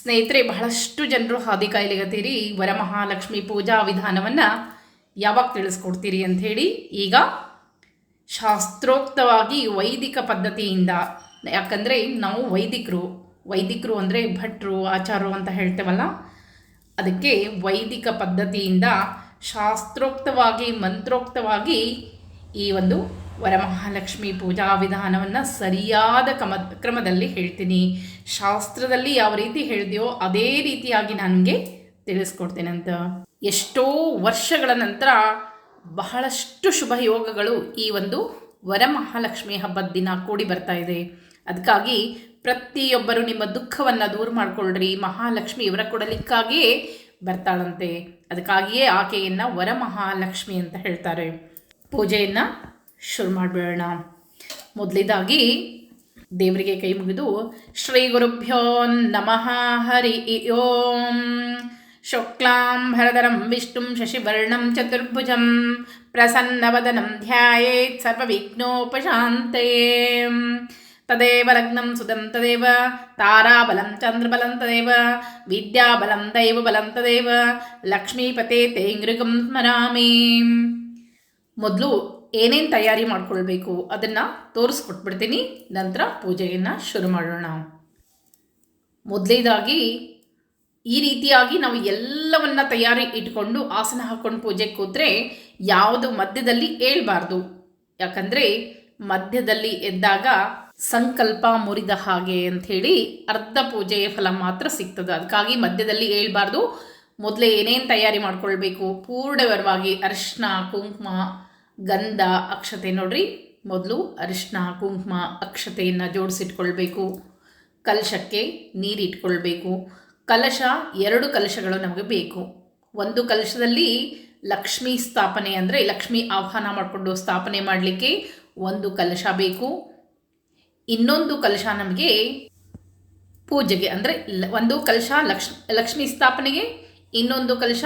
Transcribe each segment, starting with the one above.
ಸ್ನೇಹಿತರೆ, ಬಹಳಷ್ಟು ಜನರು ಹಾದಿ ಕಾಯಿಲೆಗತ್ತೀರಿ ವರಮಹಾಲಕ್ಷ್ಮಿ ಪೂಜಾ ವಿಧಾನವನ್ನು ಯಾವಾಗ ತಿಳಿಸ್ಕೊಡ್ತೀರಿ ಅಂಥೇಳಿ ಈಗ ಶಾಸ್ತ್ರೋಕ್ತವಾಗಿ ವೈದಿಕ ಪದ್ಧತಿಯಿಂದ, ಯಾಕಂದರೆ ನಾವು ವೈದಿಕರು ವೈದಿಕರು ಅಂದರೆ ಭಟ್ರು, ಆಚಾರರು ಅಂತ ಹೇಳ್ತೇವಲ್ಲ, ಅದಕ್ಕೆ ವೈದಿಕ ಪದ್ಧತಿಯಿಂದ ಶಾಸ್ತ್ರೋಕ್ತವಾಗಿ, ಮಂತ್ರೋಕ್ತವಾಗಿ ಈ ಒಂದು ವರಮಹಾಲಕ್ಷ್ಮಿ ಪೂಜಾ ವಿಧಾನವನ್ನು ಸರಿಯಾದ ಕ್ರಮ ಕ್ರಮದಲ್ಲಿ ಹೇಳ್ತೀನಿ. ಶಾಸ್ತ್ರದಲ್ಲಿ ಯಾವ ರೀತಿ ಹೇಳಿದೆಯೋ ಅದೇ ರೀತಿಯಾಗಿ ನನಗೆ ತಿಳಿಸ್ಕೊಡ್ತೇನೆ ಅಂತ ಎಷ್ಟೋ ವರ್ಷಗಳ ನಂತರ ಬಹಳಷ್ಟು ಶುಭ ಯೋಗಗಳು ಈ ಒಂದು ವರಮಹಾಲಕ್ಷ್ಮಿ ಹಬ್ಬದ ದಿನ ಕೂಡಿ ಬರ್ತಾ ಇದೆ. ಅದಕ್ಕಾಗಿ ಪ್ರತಿಯೊಬ್ಬರು ನಿಮ್ಮ ದುಃಖವನ್ನು ದೂರ ಮಾಡಿಕೊಳ್ಳ್ರಿ ಮಹಾಲಕ್ಷ್ಮಿ ಇವರ ಕೊಡಲಿಕ್ಕಾಗಿಯೇ ಬರ್ತಾಳಂತೆ. ಅದಕ್ಕಾಗಿಯೇ ಆಕೆಯನ್ನು ವರಮಹಾಲಕ್ಷ್ಮಿ ಅಂತ ಹೇಳ್ತಾರೆ. ಪೂಜೆಯನ್ನು ಶುರು ಮಾಡಿಬಿಡೋಣ. ಮೊದಲಿದಾಗಿ ದೇವರಿಗೆ ಕೈ ಮುಗಿದು ಶ್ರೀ ಗುರುಭ್ಯೋ ನಮಃ ಹರಿ ಓಂ. ಶುಕ್ಲಾಂಬರಧರಂ ವಿಷ್ಣುಂ ಶಶಿವರ್ಣಂ ಚತುರ್ಭುಜಂ ಪ್ರಸನ್ನವದನಂ ಧ್ಯಾಯೇತ್ ಸರ್ವವಿಘ್ನೋಪಶಾಂತಯೇ. ತದೇವ ಲಗ್ನಂ ಸುದಂ ತದೇವ, ತಾರಾಬಲಂ ಚಂದ್ರಬಲಂ ತದೇವ, ವಿದ್ಯಾಬಲಂ ದೈವಬಲಂ ತದೇವ, ಲಕ್ಷ್ಮೀಪತೆ ತೇ ಸ್ಮರಾಮಿ. ಮೊದಲು ಏನೇನು ತಯಾರಿ ಮಾಡ್ಕೊಳ್ಬೇಕು ಅದನ್ನು ತೋರಿಸ್ಕೊಟ್ಬಿಡ್ತೀನಿ. ನಂತರ ಪೂಜೆಯನ್ನು ಶುರು ಮಾಡೋಣ. ಮೊದಲೇದಾಗಿ ಈ ರೀತಿಯಾಗಿ ನಾವು ಎಲ್ಲವನ್ನ ತಯಾರಿ ಇಟ್ಕೊಂಡು ಆಸನ ಹಾಕ್ಕೊಂಡು ಪೂಜೆ ಕೂತ್ರೆ ಯಾವುದು ಮಧ್ಯದಲ್ಲಿ ಏಳಬಾರ್ದು ಯಾಕಂದರೆ ಮಧ್ಯದಲ್ಲಿ ಎದ್ದಾಗ ಸಂಕಲ್ಪ ಮುರಿದ ಹಾಗೆ ಅಂಥೇಳಿ ಅರ್ಧ ಪೂಜೆಯ ಫಲ ಮಾತ್ರ ಸಿಗ್ತದೆ. ಅದಕ್ಕಾಗಿ ಮಧ್ಯದಲ್ಲಿ ಏಳಬಾರ್ದು ಮೊದಲೇ ಏನೇನು ತಯಾರಿ ಮಾಡ್ಕೊಳ್ಬೇಕು? ಪೂರ್ಣವರವಾಗಿ ಅರಿಶಿನ ಕುಂಕುಮ ಗಂಧ ಅಕ್ಷತೆ ನೋಡ್ರಿ. ಮೊದಲು ಅರಿಶಿನ ಕುಂಕುಮ ಅಕ್ಷತೆಯನ್ನು ಜೋಡಿಸಿಟ್ಕೊಳ್ಬೇಕು. ಕಲಶಕ್ಕೆ ನೀರಿಟ್ಕೊಳ್ಬೇಕು. ಕಲಶ ಎರಡು ಕಲಶಗಳು ನಮಗೆ ಬೇಕು. ಒಂದು ಕಲಶದಲ್ಲಿ ಲಕ್ಷ್ಮೀ ಸ್ಥಾಪನೆ ಅಂದರೆ ಲಕ್ಷ್ಮಿ ಆಹ್ವಾನ ಮಾಡಿಕೊಂಡು ಸ್ಥಾಪನೆ ಮಾಡಲಿಕ್ಕೆ ಒಂದು ಕಲಶ ಬೇಕು. ಇನ್ನೊಂದು ಕಲಶ ನಮಗೆ ಪೂಜೆಗೆ ಅಂದರೆ ಒಂದು ಕಲಶ ಲಕ್ಷ್ ಲಕ್ಷ್ಮಿ ಸ್ಥಾಪನೆಗೆ ಇನ್ನೊಂದು ಕಲಶ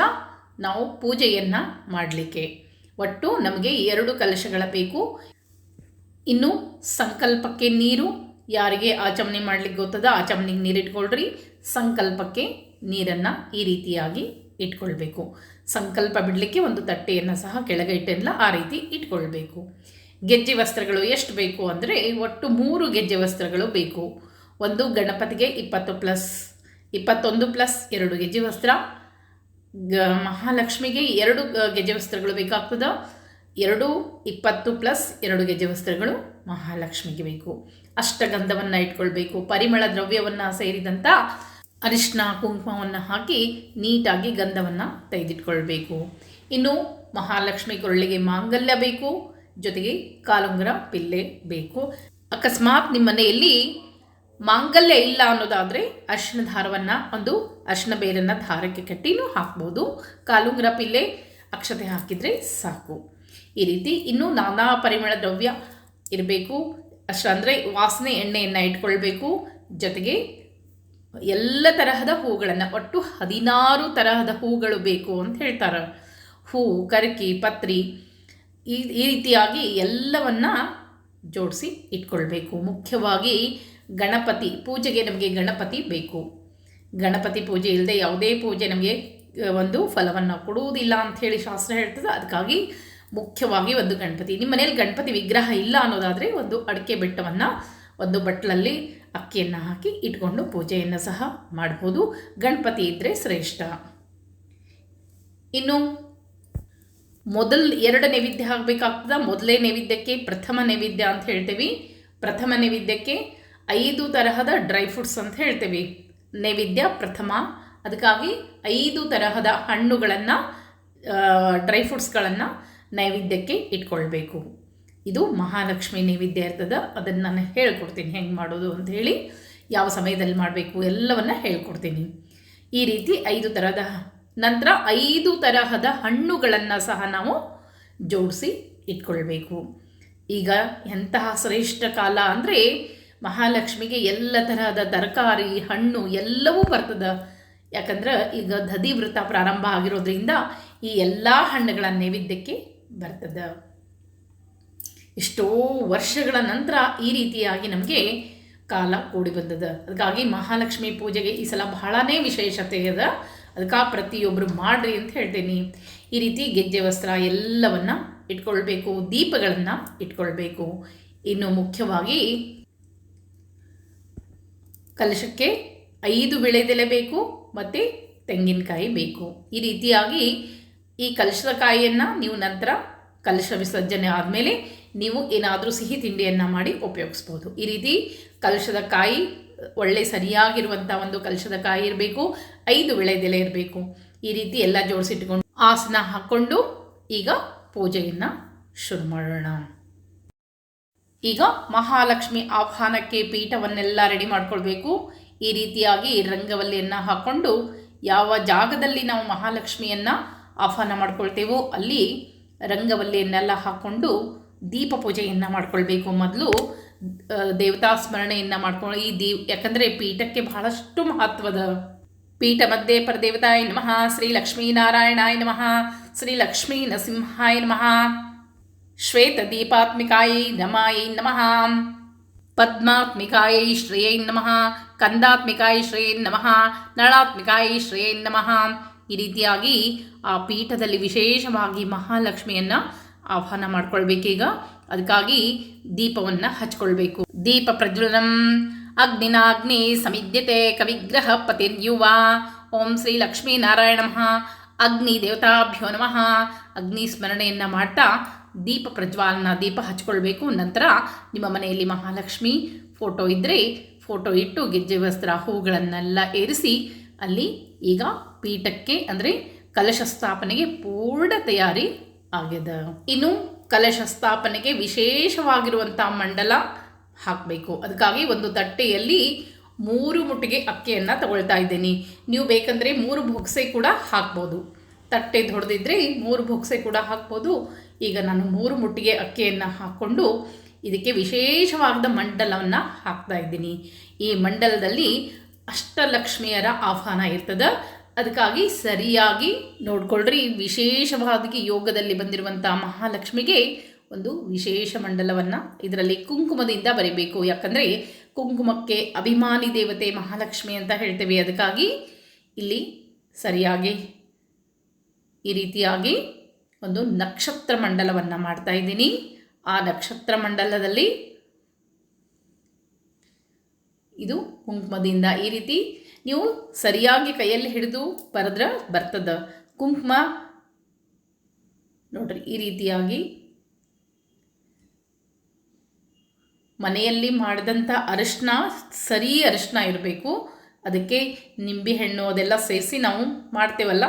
ನಾವು ಪೂಜೆಯನ್ನು ಮಾಡಲಿಕ್ಕೆ. ಒಟ್ಟು ನಮಗೆ ಎರಡು ಕಲಶಗಳ ಬೇಕು. ಇನ್ನು ಸಂಕಲ್ಪಕ್ಕೆ ನೀರು, ಯಾರಿಗೆ ಆಚಮನೆ ಮಾಡಲಿಕ್ಕೆ ಗೊತ್ತದ ಆಚಮನೆಗೆ ನೀರು ಇಟ್ಕೊಳ್ರಿ. ಸಂಕಲ್ಪಕ್ಕೆ ನೀರನ್ನು ಈ ರೀತಿಯಾಗಿ ಇಟ್ಕೊಳ್ಬೇಕು. ಸಂಕಲ್ಪ ಬಿಡಲಿಕ್ಕೆ ಒಂದು ತಟ್ಟೆಯನ್ನು ಸಹ ಕೆಳಗೆ ಇಟ್ಟೆಲ್ಲ ಆ ರೀತಿ ಇಟ್ಕೊಳ್ಬೇಕು. ಗೆಜ್ಜೆ ವಸ್ತ್ರಗಳು ಎಷ್ಟು ಬೇಕು ಅಂದರೆ ಒಟ್ಟು ಮೂರು ಗೆಜ್ಜೆ ವಸ್ತ್ರಗಳು ಬೇಕು. ಒಂದು ಗಣಪತಿಗೆ ಇಪ್ಪತ್ತು ಪ್ಲಸ್, ಇಪ್ಪತ್ತೊಂದು ಪ್ಲಸ್ ಎರಡು ಗೆಜ್ಜೆ ವಸ್ತ್ರ ಗ, ಮಹಾಲಕ್ಷ್ಮಿಗೆ ಎರಡು ಗೆಜ್ಜೆ ವಸ್ತ್ರಗಳು ಬೇಕಾಗ್ತದೆ? ಎರಡು, ಇಪ್ಪತ್ತು ಪ್ಲಸ್ ಎರಡು ಗೆಜ್ಜೆ ವಸ್ತ್ರಗಳು ಮಹಾಲಕ್ಷ್ಮಿಗೆ ಬೇಕು. ಅಷ್ಟಗಂಧವನ್ನು ಇಟ್ಕೊಳ್ಬೇಕು, ಪರಿಮಳ ದ್ರವ್ಯವನ್ನು ಸೇರಿದಂಥ ಅರಿಶಿನ ಕುಂಕುಮವನ್ನು ಹಾಕಿ ನೀಟಾಗಿ ಗಂಧವನ್ನು ತೆಗೆದಿಟ್ಕೊಳ್ಬೇಕು. ಇನ್ನು ಮಹಾಲಕ್ಷ್ಮಿ ಕೊರಳಿಗೆ ಮಾಂಗಲ್ಯ ಬೇಕು, ಜೊತೆಗೆ ಕಾಲುಂಗರ ಪಿಲ್ಲೆ ಬೇಕು. ಅಕಸ್ಮಾತ್ ನಿಮ್ಮ ಮನೆಯಲ್ಲಿ ಮಾಂಗಲ್ಯ ಇಲ್ಲ ಅನ್ನೋದಾದರೆ ಅರಿಶಿನ ದಾರವನ್ನು ಒಂದು ಅರ್ಶಿನ ಬೇರನ್ನು ದಾರಕ್ಕೆ ಕಟ್ಟಿನೂ ಹಾಕ್ಬೋದು. ಕಾಲುಂಗ್ರ ಪಿಲ್ಲೆ ಅಕ್ಷತೆ ಹಾಕಿದರೆ ಸಾಕು. ಈ ರೀತಿ ಇನ್ನೂ ನಾನಾ ಪರಿಮಳ ದ್ರವ್ಯ ಇರಬೇಕು. ಅಷ್ಟು ಅಂದರೆ ವಾಸನೆ ಎಣ್ಣೆಯನ್ನು ಇಟ್ಕೊಳ್ಬೇಕು. ಜೊತೆಗೆ ಎಲ್ಲ ತರಹದ ಹೂಗಳನ್ನು ಒಟ್ಟು ಹದಿನಾರು ತರಹದ ಹೂಗಳು ಬೇಕು ಅಂತ ಹೇಳ್ತಾರೆ. ಹೂ, ಕರ್ಕಿ, ಪತ್ರಿ ಈ ಈ ರೀತಿಯಾಗಿ ಎಲ್ಲವನ್ನ ಜೋಡಿಸಿ ಇಟ್ಕೊಳ್ಬೇಕು. ಮುಖ್ಯವಾಗಿ ಗಣಪತಿ ಪೂಜೆಗೆ ನಮಗೆ ಗಣಪತಿ ಬೇಕು. ಗಣಪತಿ ಪೂಜೆ ಇಲ್ಲದೆ ಯಾವುದೇ ಪೂಜೆ ನಮಗೆ ಒಂದು ಫಲವನ್ನು ಕೊಡುವುದಿಲ್ಲ ಅಂಥೇಳಿ ಶಾಸ್ತ್ರ ಹೇಳ್ತದೆ. ಅದಕ್ಕಾಗಿ ಮುಖ್ಯವಾಗಿ ಒಂದು ಗಣಪತಿ. ನಿಮ್ಮ ಮನೆಯಲ್ಲಿ ಗಣಪತಿ ವಿಗ್ರಹ ಇಲ್ಲ ಅನ್ನೋದಾದರೆ ಒಂದು ಅಡಿಕೆ ಬೆಟ್ಟವನ್ನು ಒಂದು ಬಟ್ಲಲ್ಲಿ ಅಕ್ಕಿಯನ್ನು ಹಾಕಿ ಇಟ್ಕೊಂಡು ಪೂಜೆಯನ್ನು ಸಹ ಮಾಡ್ಬೋದು. ಗಣಪತಿ ಇದ್ದರೆ ಶ್ರೇಷ್ಠ. ಇನ್ನು ಮೊದಲು ಎರಡು ನೈವೇದ್ಯ ಆಗಬೇಕಾಗ್ತದ ಮೊದಲೇ ನೈವೇದ್ಯಕ್ಕೆ ಪ್ರಥಮ ನೈವೇದ್ಯ ಅಂತ ಹೇಳ್ತೀವಿ. ಪ್ರಥಮ ನೈವೇದ್ಯಕ್ಕೆ ಐದು ತರಹದ ಡ್ರೈ ಫ್ರೂಟ್ಸ್ ಅಂತ ಹೇಳ್ತೇವೆ. ನೈವೇದ್ಯ, ಪ್ರಥಮ. ಅದಕ್ಕಾಗಿ ಐದು ತರಹದ ಹಣ್ಣುಗಳನ್ನು ಡ್ರೈ ಫ್ರೂಟ್ಸ್ಗಳನ್ನು ನೈವೇದ್ಯಕ್ಕೆ ಇಟ್ಕೊಳ್ಬೇಕು. ಇದು ಮಹಾಲಕ್ಷ್ಮಿ ನೈವೇದ್ಯ ಇರ್ತದೆ, ಅದನ್ನು ನಾನು ಹೇಳ್ಕೊಡ್ತೀನಿ ಹೆಂಗೆ ಮಾಡೋದು ಅಂತ ಹೇಳಿ ಯಾವ ಸಮಯದಲ್ಲಿ ಮಾಡಬೇಕು ಎಲ್ಲವನ್ನು ಹೇಳ್ಕೊಡ್ತೀನಿ. ಈ ರೀತಿ ಐದು ತರಹದ, ನಂತರ ಐದು ತರಹದ ಹಣ್ಣುಗಳನ್ನು ಸಹ ನಾವು ಜೋಡಿಸಿ ಇಟ್ಕೊಳ್ಬೇಕು. ಈಗ ಎಂತಹ ಶ್ರೇಷ್ಠ ಕಾಲ ಅಂದರೆ ಮಹಾಲಕ್ಷ್ಮಿಗೆ ಎಲ್ಲ ತರಹದ ತರಕಾರಿ, ಹಣ್ಣು ಎಲ್ಲವೂ ಬರ್ತದೆ. ಯಾಕಂದ್ರೆ ಈಗ ದಧಿ ವೃತ ಪ್ರಾರಂಭ ಆಗಿರೋದ್ರಿಂದ ಈ ಎಲ್ಲ ಹಣ್ಣುಗಳ ನೈವೇದ್ಯಕ್ಕೆ ಬರ್ತದೆ. ಎಷ್ಟೋ ವರ್ಷಗಳ ನಂತರ ಈ ರೀತಿಯಾಗಿ ನಮಗೆ ಕಾಲ ಕೂಡಿ ಬಂದದ. ಅದಕ್ಕಾಗಿ ಮಹಾಲಕ್ಷ್ಮಿ ಪೂಜೆಗೆ ಈ ಸಲ ಬಹಳನೇ ವಿಶೇಷತೆ ಅದ. ಅದಕ್ಕೆ ಪ್ರತಿಯೊಬ್ಬರು ಮಾಡ್ರಿ ಅಂತ ಹೇಳ್ತೀನಿ. ಈ ರೀತಿ ಗೆಜ್ಜೆ, ವಸ್ತ್ರ ಎಲ್ಲವನ್ನ ಇಟ್ಕೊಳ್ಬೇಕು, ದೀಪಗಳನ್ನು ಇಟ್ಕೊಳ್ಬೇಕು. ಇನ್ನು ಮುಖ್ಯವಾಗಿ ಕಲಶಕ್ಕೆ ಐದು ಬೆಳೆದೆಲೆ ಬೇಕು ಮತ್ತು ತೆಂಗಿನಕಾಯಿ ಬೇಕು. ಈ ರೀತಿಯಾಗಿ ಈ ಕಲಶದ ಕಾಯಿಯನ್ನು ನೀವು ನಂತರ ಕಲಶ ವಿಸರ್ಜನೆ ಆದಮೇಲೆ ನೀವು ಏನಾದರೂ ಸಿಹಿ ತಿಂಡಿಯನ್ನು ಮಾಡಿ ಉಪಯೋಗಿಸ್ಬೋದು. ಈ ರೀತಿ ಕಲಶದ ಕಾಯಿ ಒಳ್ಳೆ ಸರಿಯಾಗಿರುವಂಥ ಒಂದು ಕಲಶದ ಕಾಯಿ ಇರಬೇಕು, ಐದು ವಿಳೆದೆಲೆ ಇರಬೇಕು. ಈ ರೀತಿ ಎಲ್ಲ ಜೋಡಿಸಿಟ್ಕೊಂಡು ಆಸನ ಹಾಕ್ಕೊಂಡು ಈಗ ಪೂಜೆಯನ್ನು ಶುರು ಮಾಡೋಣ. ಈಗ ಮಹಾಲಕ್ಷ್ಮಿ ಆಹ್ವಾನಕ್ಕೆ ಪೀಠವನ್ನೆಲ್ಲ ರೆಡಿ ಮಾಡ್ಕೊಳ್ಬೇಕು. ಈ ರೀತಿಯಾಗಿ ರಂಗವಲ್ಲಿಯನ್ನು ಹಾಕ್ಕೊಂಡು ಯಾವ ಜಾಗದಲ್ಲಿ ನಾವು ಮಹಾಲಕ್ಷ್ಮಿಯನ್ನು ಆಹ್ವಾನ ಮಾಡ್ಕೊಳ್ತೇವೋ ಅಲ್ಲಿ ರಂಗವಲ್ಲಿಯನ್ನೆಲ್ಲ ಹಾಕ್ಕೊಂಡು ದೀಪ ಪೂಜೆಯನ್ನು ಮಾಡ್ಕೊಳ್ಬೇಕು. ಮೊದಲು ದೇವತಾ ಸ್ಮರಣೆಯನ್ನು ಮಾಡ್ಕೊಂಡು ಈ ದೀ, ಯಾಕಂದರೆ ಪೀಠಕ್ಕೆ ಬಹಳಷ್ಟು ಮಹತ್ವದ ಪೀಠ ಮಧ್ಯೆ ಪರದೇವತಾಯ ನಮಃ, ಶ್ರೀ ಲಕ್ಷ್ಮೀನಾರಾಯಣಾಯ ನಮಃ, ಶ್ರೀ ಲಕ್ಷ್ಮೀ ನರಸಿಂಹಾಯ ನಮಃ. ಶ್ವೇತದೀಪಾತ್ಮಿಕಾಯೈ ರಮಾಯೈ ನಮಃ. ಪದ್ಮಾತ್ಮಿಕಾಯೈ ಶ್ರೇಯೈ ನಮಃ. ಕಂದಾತ್ಮಿಕಾಯಿ ಶ್ರೇಯೈ ನಮಃ. ನಳಾತ್ಮಿಕಾಯಿ ಶ್ರೇಯೈ ನಮಃ. ಈ ರೀತಿಯಾಗಿ ಆ ಪೀಠದಲ್ಲಿ ವಿಶೇಷವಾಗಿ ಮಹಾಲಕ್ಷ್ಮಿಯನ್ನು ಆಹ್ವಾನ ಮಾಡ್ಕೊಳ್ಬೇಕೀಗ. ಅದಕ್ಕಾಗಿ ದೀಪವನ್ನು ಹಚ್ಕೊಳ್ಬೇಕು. ದೀಪ ಪ್ರಜ್ವಲನಂ. ಅಗ್ನಿನಾಗ್ನಿ ಸಮಿದ್ಯತೆ ಕವಿಗ್ರಹ ಪತಿರ್ಯುವ. ಓಂ ಶ್ರೀ ಲಕ್ಷ್ಮೀನಾರಾಯಣ ನಮಃ. ಅಗ್ನಿ ದೇವತಾಭ್ಯೋ ನಮಃ. ಅಗ್ನಿ ಸ್ಮರಣೆಯನ್ನ ಮಾಡ್ತಾ ದೀಪ ಪ್ರಜ್ವಾಲನ ದೀಪ ಹಚ್ಕೊಳ್ಬೇಕು. ನಂತರ ನಿಮ್ಮ ಮನೆಯಲ್ಲಿ ಮಹಾಲಕ್ಷ್ಮಿ ಫೋಟೋ ಇದ್ದರೆ ಫೋಟೋ ಇಟ್ಟು ಗೆಜ್ಜೆ ವಸ್ತ್ರ ಹೂಗಳನ್ನೆಲ್ಲ ಏರಿಸಿ ಅಲ್ಲಿ ಈಗ ಪೀಠಕ್ಕೆ ಅಂದರೆ ಕಲಶ ಸ್ಥಾಪನೆಗೆ ಪೂರ್ಣ ತಯಾರಿ ಆಗ್ಯದ. ಇನ್ನು ಕಲಶ ಸ್ಥಾಪನೆಗೆ ವಿಶೇಷವಾಗಿರುವಂಥ ಮಂಡಲ ಹಾಕಬೇಕು. ಅದಕ್ಕಾಗಿ ಒಂದು ತಟ್ಟೆಯಲ್ಲಿ ಮೂರು ಮುಟ್ಟಿಗೆ ಅಕ್ಕಿಯನ್ನು ತಗೊಳ್ತಾ ಇದ್ದೀನಿ. ನೀವು ಬೇಕಂದರೆ ಮೂರು ಬೊಗ್ಸೆ ಕೂಡ ಹಾಕ್ಬೋದು. ತಟ್ಟೆ ದೊಡ್ದಿದ್ರೆ ಮೂರು ಬೊಗ್ಸೆ ಕೂಡ ಹಾಕ್ಬೋದು. ಈಗ ನಾನು ಮೂರು ಮುಟ್ಟಿಗೆ ಅಕ್ಕಿಯನ್ನು ಹಾಕ್ಕೊಂಡು ಇದಕ್ಕೆ ವಿಶೇಷವಾದ ಮಂಡಲವನ್ನು ಹಾಕ್ತಾ ಇದ್ದೀನಿ. ಈ ಮಂಡಲದಲ್ಲಿ ಅಷ್ಟಲಕ್ಷ್ಮಿಯರ ಆಹ್ವಾನ ಇರ್ತದೆ. ಅದಕ್ಕಾಗಿ ಸರಿಯಾಗಿ ನೋಡ್ಕೊಳ್ರಿ. ವಿಶೇಷವಾಗಿ ಯೋಗದಲ್ಲಿ ಬಂದಿರುವಂಥ ಮಹಾಲಕ್ಷ್ಮಿಗೆ ಒಂದು ವಿಶೇಷ ಮಂಡಲವನ್ನು ಇದರಲ್ಲಿ ಕುಂಕುಮದಿಂದ ಬರೀಬೇಕು. ಯಾಕಂದರೆ ಕುಂಕುಮಕ್ಕೆ ಅಭಿಮಾನಿ ದೇವತೆ ಮಹಾಲಕ್ಷ್ಮಿ ಅಂತ ಹೇಳ್ತೇವೆ. ಅದಕ್ಕಾಗಿ ಇಲ್ಲಿ ಸರಿಯಾಗಿ ಈ ರೀತಿಯಾಗಿ ಒಂದು ನಕ್ಷತ್ರ ಮಂಡಲವನ್ನು ಮಾಡ್ತಾ ಇದ್ದೀನಿ. ಆ ನಕ್ಷತ್ರ ಮಂಡಲದಲ್ಲಿ ಇದು ಕುಂಕುಮದಿಂದ ಈ ರೀತಿ ನೀವು ಸರಿಯಾಗಿ ಕೈಯಲ್ಲಿ ಹಿಡಿದು ಬರೆದ್ರೆ ಬರ್ತದ. ಕುಂಕುಮ ನೋಡ್ರಿ, ಈ ರೀತಿಯಾಗಿ ಮನೆಯಲ್ಲಿ ಮಾಡಿದಂಥ ಅರಿಶಿನ ಸರಿ ಅರಿಶಿನ ಇರಬೇಕು. ಅದಕ್ಕೆ ನಿಂಬೆಹಣ್ಣು ಅದೆಲ್ಲ ಸೇರಿಸಿ ನಾವು ಮಾಡ್ತೇವಲ್ಲ,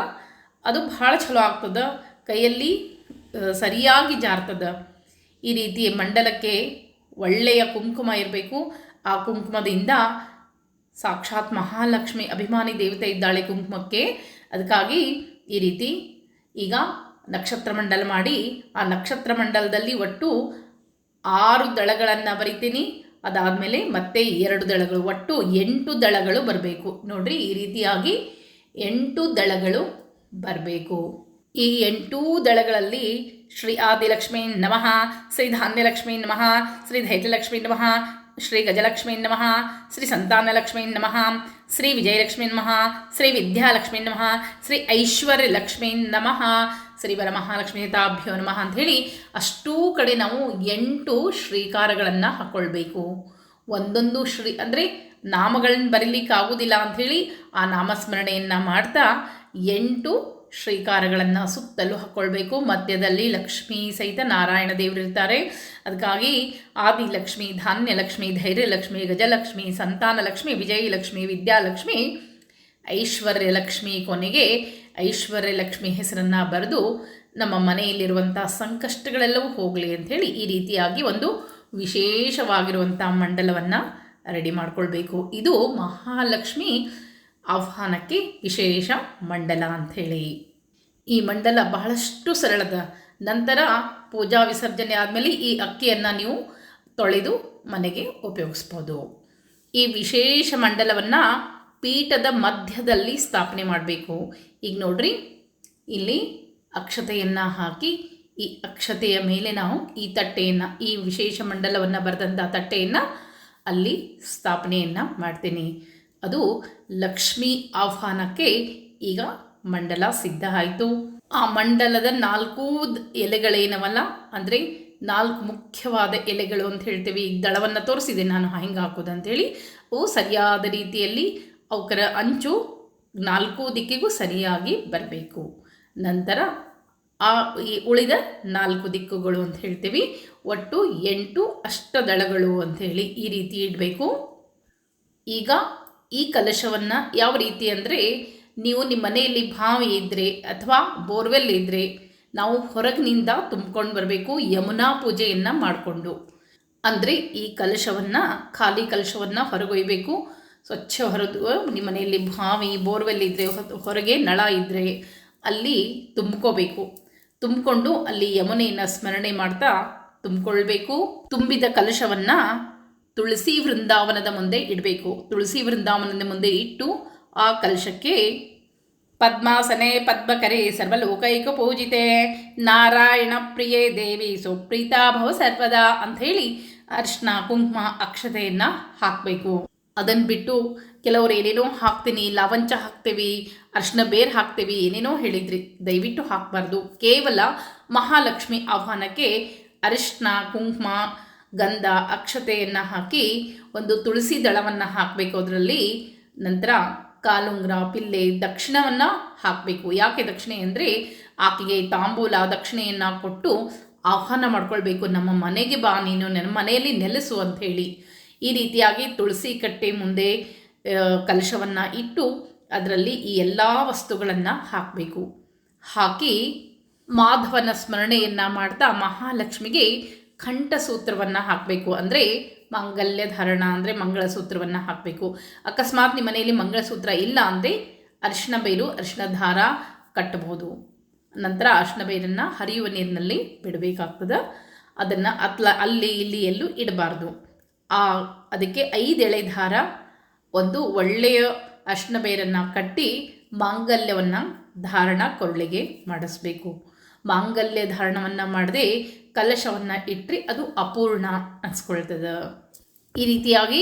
ಅದು ಭಾಳ ಚಲೋ ಆಗ್ತದೆ. ಕೈಯಲ್ಲಿ ಸರಿಯಾಗಿ ಜಾರ್ತದ ಈ ರೀತಿ ಮಂಡಲಕ್ಕೆ ಒಳ್ಳೆಯ ಕುಂಕುಮ ಇರಬೇಕು. ಆ ಕುಂಕುಮದಿಂದ ಸಾಕ್ಷಾತ್ ಮಹಾಲಕ್ಷ್ಮಿ ಅಭಿಮಾನಿ ದೇವತೆ ಇದ್ದಾಳೆ ಕುಂಕುಮಕ್ಕೆ. ಅದಕ್ಕಾಗಿ ಈ ರೀತಿ ಈಗ ನಕ್ಷತ್ರ ಮಂಡಲ ಮಾಡಿ, ಆ ನಕ್ಷತ್ರ ಮಂಡಲದಲ್ಲಿ ಒಟ್ಟು ಆರು ದಳಗಳನ್ನು ಬರಿತೀನಿ. ಅದಾದಮೇಲೆ ಮತ್ತೆ ಎರಡು ದಳಗಳು, ಒಟ್ಟು ಎಂಟು ದಳಗಳು ಬರಬೇಕು. ನೋಡ್ರಿ ಈ ರೀತಿಯಾಗಿ ಎಂಟು ದಳಗಳು ಬರಬೇಕು. ಈ ಎಂಟೂ ದಳಗಳಲ್ಲಿ ಶ್ರೀ ಆದಿಲಕ್ಷ್ಮೀ ನಮಃ, ಶ್ರೀ ಧಾನ್ಯಲಕ್ಷ್ಮೀ ನಮಃ, ಶ್ರೀ ಧೈರ್ಯಲಕ್ಷ್ಮೀ ನಮಃ, ಶ್ರೀ ಗಜಲಕ್ಷ್ಮೀ ನಮಃ, ಶ್ರೀ ಸಂತಾನಲಕ್ಷ್ಮೀ ನಮಃ, ಶ್ರೀ ವಿಜಯಲಕ್ಷ್ಮೀ ನಮಃ, ಶ್ರೀ ವಿದ್ಯಾಲಕ್ಷ್ಮೀ ನಮಃ, ಶ್ರೀ ಐಶ್ವರ್ಯ ಲಕ್ಷ್ಮೀ ನಮಃ, ಶ್ರೀ ವರಮಹಾಲಕ್ಷ್ಮೀ ತಾಭ್ಯೋ ನಮಃ ಅಂಥೇಳಿ ಅಷ್ಟೂ ಕಡೆ ನಾವು ಎಂಟು ಶ್ರೀಕಾರಗಳನ್ನು ಹಾಕ್ಕೊಳ್ಬೇಕು ಒಂದೊಂದು ಶ್ರೀ ಅಂದರೆ ನಾಮಗಳನ್ನ ಬರೀಲಿಕ್ಕಾಗೋದಿಲ್ಲ ಅಂಥೇಳಿ ಆ ನಾಮಸ್ಮರಣೆಯನ್ನು ಮಾಡ್ತಾ ಎಂಟು ಶ್ರೀಕಾರಗಳನ್ನು ಸುತ್ತಲೂ ಹಾಕ್ಕೊಳ್ಬೇಕು ಮಧ್ಯದಲ್ಲಿ ಲಕ್ಷ್ಮೀ ಸಹಿತ ನಾರಾಯಣ ದೇವರಿರ್ತಾರೆ ಅದಕ್ಕಾಗಿ ಆದಿಲಕ್ಷ್ಮಿ ಧಾನ್ಯಲಕ್ಷ್ಮಿ ಧೈರ್ಯಲಕ್ಷ್ಮಿ ಗಜಲಕ್ಷ್ಮಿ ಸಂತಾನಲಕ್ಷ್ಮಿ ವಿಜಯಲಕ್ಷ್ಮಿ ವಿದ್ಯಾಲಕ್ಷ್ಮಿ ಐಶ್ವರ್ಯಲಕ್ಷ್ಮಿ ಕೊನೆಗೆ ಐಶ್ವರ್ಯಲಕ್ಷ್ಮಿ ಹೆಸರನ್ನು ಬರೆದು ನಮ್ಮ ಮನೆಯಲ್ಲಿರುವಂಥ ಸಂಕಷ್ಟಗಳೆಲ್ಲವೂ ಹೋಗಲಿ ಅಂಥೇಳಿ ಈ ರೀತಿಯಾಗಿ ಒಂದು ವಿಶೇಷವಾಗಿರುವಂಥ ಮಂಡಲವನ್ನು ರೆಡಿ ಮಾಡಿಕೊಳ್ಬೇಕು. ಇದು ಮಹಾಲಕ್ಷ್ಮಿ ಆಹ್ವಾನಕ್ಕೆ ವಿಶೇಷ ಮಂಡಲ ಅಂಥೇಳಿ. ಈ ಮಂಡಲ ಬಹಳಷ್ಟು ಸರಳದ. ನಂತರ ಪೂಜಾ ವಿಸರ್ಜನೆ ಆದಮೇಲೆ ಈ ಅಕ್ಕಿಯನ್ನು ನೀವು ತೊಳೆದು ಮನೆಗೆ ಉಪಯೋಗಿಸ್ಬೋದು. ಈ ವಿಶೇಷ ಮಂಡಲವನ್ನು ಪೀಠದ ಮಧ್ಯದಲ್ಲಿ ಸ್ಥಾಪನೆ ಮಾಡಬೇಕು. ಈಗ ನೋಡ್ರಿ, ಇಲ್ಲಿ ಅಕ್ಷತೆಯನ್ನು ಹಾಕಿ, ಈ ಅಕ್ಷತೆಯ ಮೇಲೆ ನಾವು ಈ ತಟ್ಟೆಯನ್ನು, ಈ ವಿಶೇಷ ಮಂಡಲವನ್ನು ಬರೆದಂಥ ತಟ್ಟೆಯನ್ನು ಅಲ್ಲಿ ಸ್ಥಾಪನೆಯನ್ನು ಮಾಡ್ತೀನಿ. ಅದು ಲಕ್ಷ್ಮಿ ಆಹ್ವಾನಕ್ಕೆ ಈಗ ಮಂಡಲ ಸಿದ್ಧ ಆಯಿತು. ಆ ಮಂಡಲದ ನಾಲ್ಕು ಎಲೆಗಳೇನವಲ್ಲ? ಅಂದರೆ ನಾಲ್ಕು ಮುಖ್ಯವಾದ ಎಲೆಗಳು ಅಂತ ಹೇಳ್ತೀವಿ. ಈಗ ದಳವನ್ನು ತೋರಿಸಿದೆ ನಾನು, ಹೆಂಗೆ ಹಾಕೋದು ಅಂತೇಳಿ ಅವು ಸರಿಯಾದ ರೀತಿಯಲ್ಲಿ ಅವಕರ ಅಂಚು ನಾಲ್ಕು ದಿಕ್ಕಿಗೂ ಸರಿಯಾಗಿ ಬರಬೇಕು. ನಂತರ ಆ ಈ ಉಳಿದ ನಾಲ್ಕು ದಿಕ್ಕುಗಳು ಅಂತ ಹೇಳ್ತೀವಿ. ಒಟ್ಟು ಎಂಟು ಅಷ್ಟದಳಗಳು ಅಂಥೇಳಿ ಈ ರೀತಿ ಇಡಬೇಕು. ಈಗ ಈ ಕಲಶವನ್ನು ಯಾವ ರೀತಿ ಅಂದರೆ ನೀವು ನಿಮ್ಮ ಮನೆಯಲ್ಲಿ ಬಾವಿ ಇದ್ದರೆ ಅಥವಾ ಬೋರ್ವೆಲ್ ಇದ್ದರೆ ನಾವು ಹೊರಗಿನಿಂದ ತುಂಬ್ಕೊಂಡು ಬರಬೇಕು ಯಮುನಾ ಪೂಜೆಯನ್ನು ಮಾಡಿಕೊಂಡು. ಅಂದರೆ ಈ ಕಲಶವನ್ನು, ಖಾಲಿ ಕಲಶವನ್ನು ಹೊರಗೊಯ್ಬೇಕು. ಸ್ವಚ್ಛ ಹೊರದು, ನಿಮ್ಮ ಮನೆಯಲ್ಲಿ ಬಾವಿ, ಬೋರ್ವೆಲ್ ಇದ್ದರೆ ಹೊರಗೆ ನಳ ಇದ್ದರೆ ಅಲ್ಲಿ ತುಂಬ್ಕೋಬೇಕು. ತುಂಬಿಕೊಂಡು ಅಲ್ಲಿ ಯಮುನೆಯನ್ನು ಸ್ಮರಣೆ ಮಾಡ್ತಾ ತುಂಬಿಕೊಳ್ಬೇಕು. ತುಂಬಿದ ಕಲಶವನ್ನು ತುಳಸಿ ವೃಂದಾವನದ ಮುಂದೆ ಇಡಬೇಕು. ತುಳಸಿ ವೃಂದಾವನದ ಮುಂದೆ ಇಟ್ಟು ಆ ಕಲಶಕ್ಕೆ ಪದ್ಮಾಸನೆ, ಪದ್ಮಕರೆ ಸರ್ವಲೋಕೈಕ ಪೂಜಿತೆ. ನಾರಾಯಣ ಪ್ರಿಯೇ ದೇವಿ, ಸುಪ್ರೀತಾ ಭವ ಸರ್ವದಾ ಅಂತ ಹೇಳಿ ಅರ್ಶನ ಕುಂಕುಮ, ಅಕ್ಷತೆಯನ್ನು ಹಾಕಬೇಕು. ಅದನ್ನು ಬಿಟ್ಟು ಕೆಲವರು ಏನೇನೋ ಹಾಕ್ತೀನಿ, ಲವಂಚ ಹಾಕ್ತೀವಿ ಅರ್ಶನ ಬೇರ್ ಹಾಕ್ತೀವಿ, ಏನೇನೋ ಹೇಳಿದ್ರಿ, ದಯವಿಟ್ಟು ಹಾಕಬಾರ್ದು. ಕೇವಲ ಮಹಾಲಕ್ಷ್ಮಿ ಆಹ್ವಾನಕ್ಕೆ ಅರಿಶಿನ ಕುಂಕುಮ ಗಂಧ, ಅಕ್ಷತೆಯನ್ನು ಹಾಕಿ ಒಂದು ತುಳಸಿ ದಳವನ್ನು ಹಾಕಬೇಕು ಅದರಲ್ಲಿ. ನಂತರ ಕಾಲುಂಗ್ರ, ಪಿಲ್ಲೆ, ದಕ್ಷಿಣವನ್ನು ಹಾಕಬೇಕು. ಯಾಕೆ ದಕ್ಷಿಣೆ ಅಂದರೆ ಆಕೆಗೆ ತಾಂಬೂಲ, ದಕ್ಷಿಣೆಯನ್ನು ಕೊಟ್ಟು ಆಹ್ವಾನ ಮಾಡ್ಕೊಳ್ಬೇಕು. ನಮ್ಮ ಮನೆಗೆ ಬಾ, ನೀನು ನನ್ನ ಮನೆಯಲ್ಲಿ ನೆಲೆಸು ಅಂತ ಹೇಳಿ. ಈ ರೀತಿಯಾಗಿ ತುಳಸಿ ಕಟ್ಟೆ ಮುಂದೆ ಕಲಶವನ್ನು ಇಟ್ಟು ಅದರಲ್ಲಿ ಈ ಎಲ್ಲ ವಸ್ತುಗಳನ್ನು ಹಾಕಬೇಕು. ಹಾಕಿ ಮಾಧವನ ಸ್ಮರಣೆಯನ್ನು ಮಾಡ್ತಾ ಮಹಾಲಕ್ಷ್ಮಿಗೆ ಕಂಠಸೂತ್ರವನ್ನು ಹಾಕಬೇಕು ಅಂದರೆ ಮಾಂಗಲ್ಯ ಧಾರಣ ಅಂದರೆ ಮಂಗಳಸೂತ್ರವನ್ನು ಹಾಕಬೇಕು. ಅಕಸ್ಮಾತ್ ನಿಮ್ಮ ಮನೆಯಲ್ಲಿ ಮಂಗಳಸೂತ್ರ ಇಲ್ಲ ಅಂದರೆ ಅರಿಶಿನ ಬೇರು ಅರಿಶಿನ ದಾರ ಕಟ್ಟಬಹುದು. ನಂತರ ಅರಿಶಿನ ಬೇರನ್ನು ಹರಿಯುವ ನೀರಿನಲ್ಲಿ ಬಿಡಬೇಕಾಗ್ತದೆ. ಅದನ್ನು ಅತ್ಲ ಅಲ್ಲಿ ಇಲ್ಲಿ ಎಲ್ಲೂ ಇಡಬಾರ್ದು. ಆ ಅದಕ್ಕೆ ಐದೆಳೆ ಧಾರ, ಒಂದು ಒಳ್ಳೆಯ ಅರಿಶಿನ ಬೇರನ್ನು ಕಟ್ಟಿ ಮಾಂಗಲ್ಯವನ್ನು ಧಾರಣ ಕೊರಳಿಗೆ ಮಾಡಿಸ್ಬೇಕು. ಮಾಂಗಲ್ಯ ಧಾರಣವನ್ನು ಮಾಡದೆ ಕಲಶವನ್ನು ಇಟ್ಟರೆ ಅದು ಅಪೂರ್ಣ ಅನ್ಸ್ಕೊಳ್ತದೆ. ಈ ರೀತಿಯಾಗಿ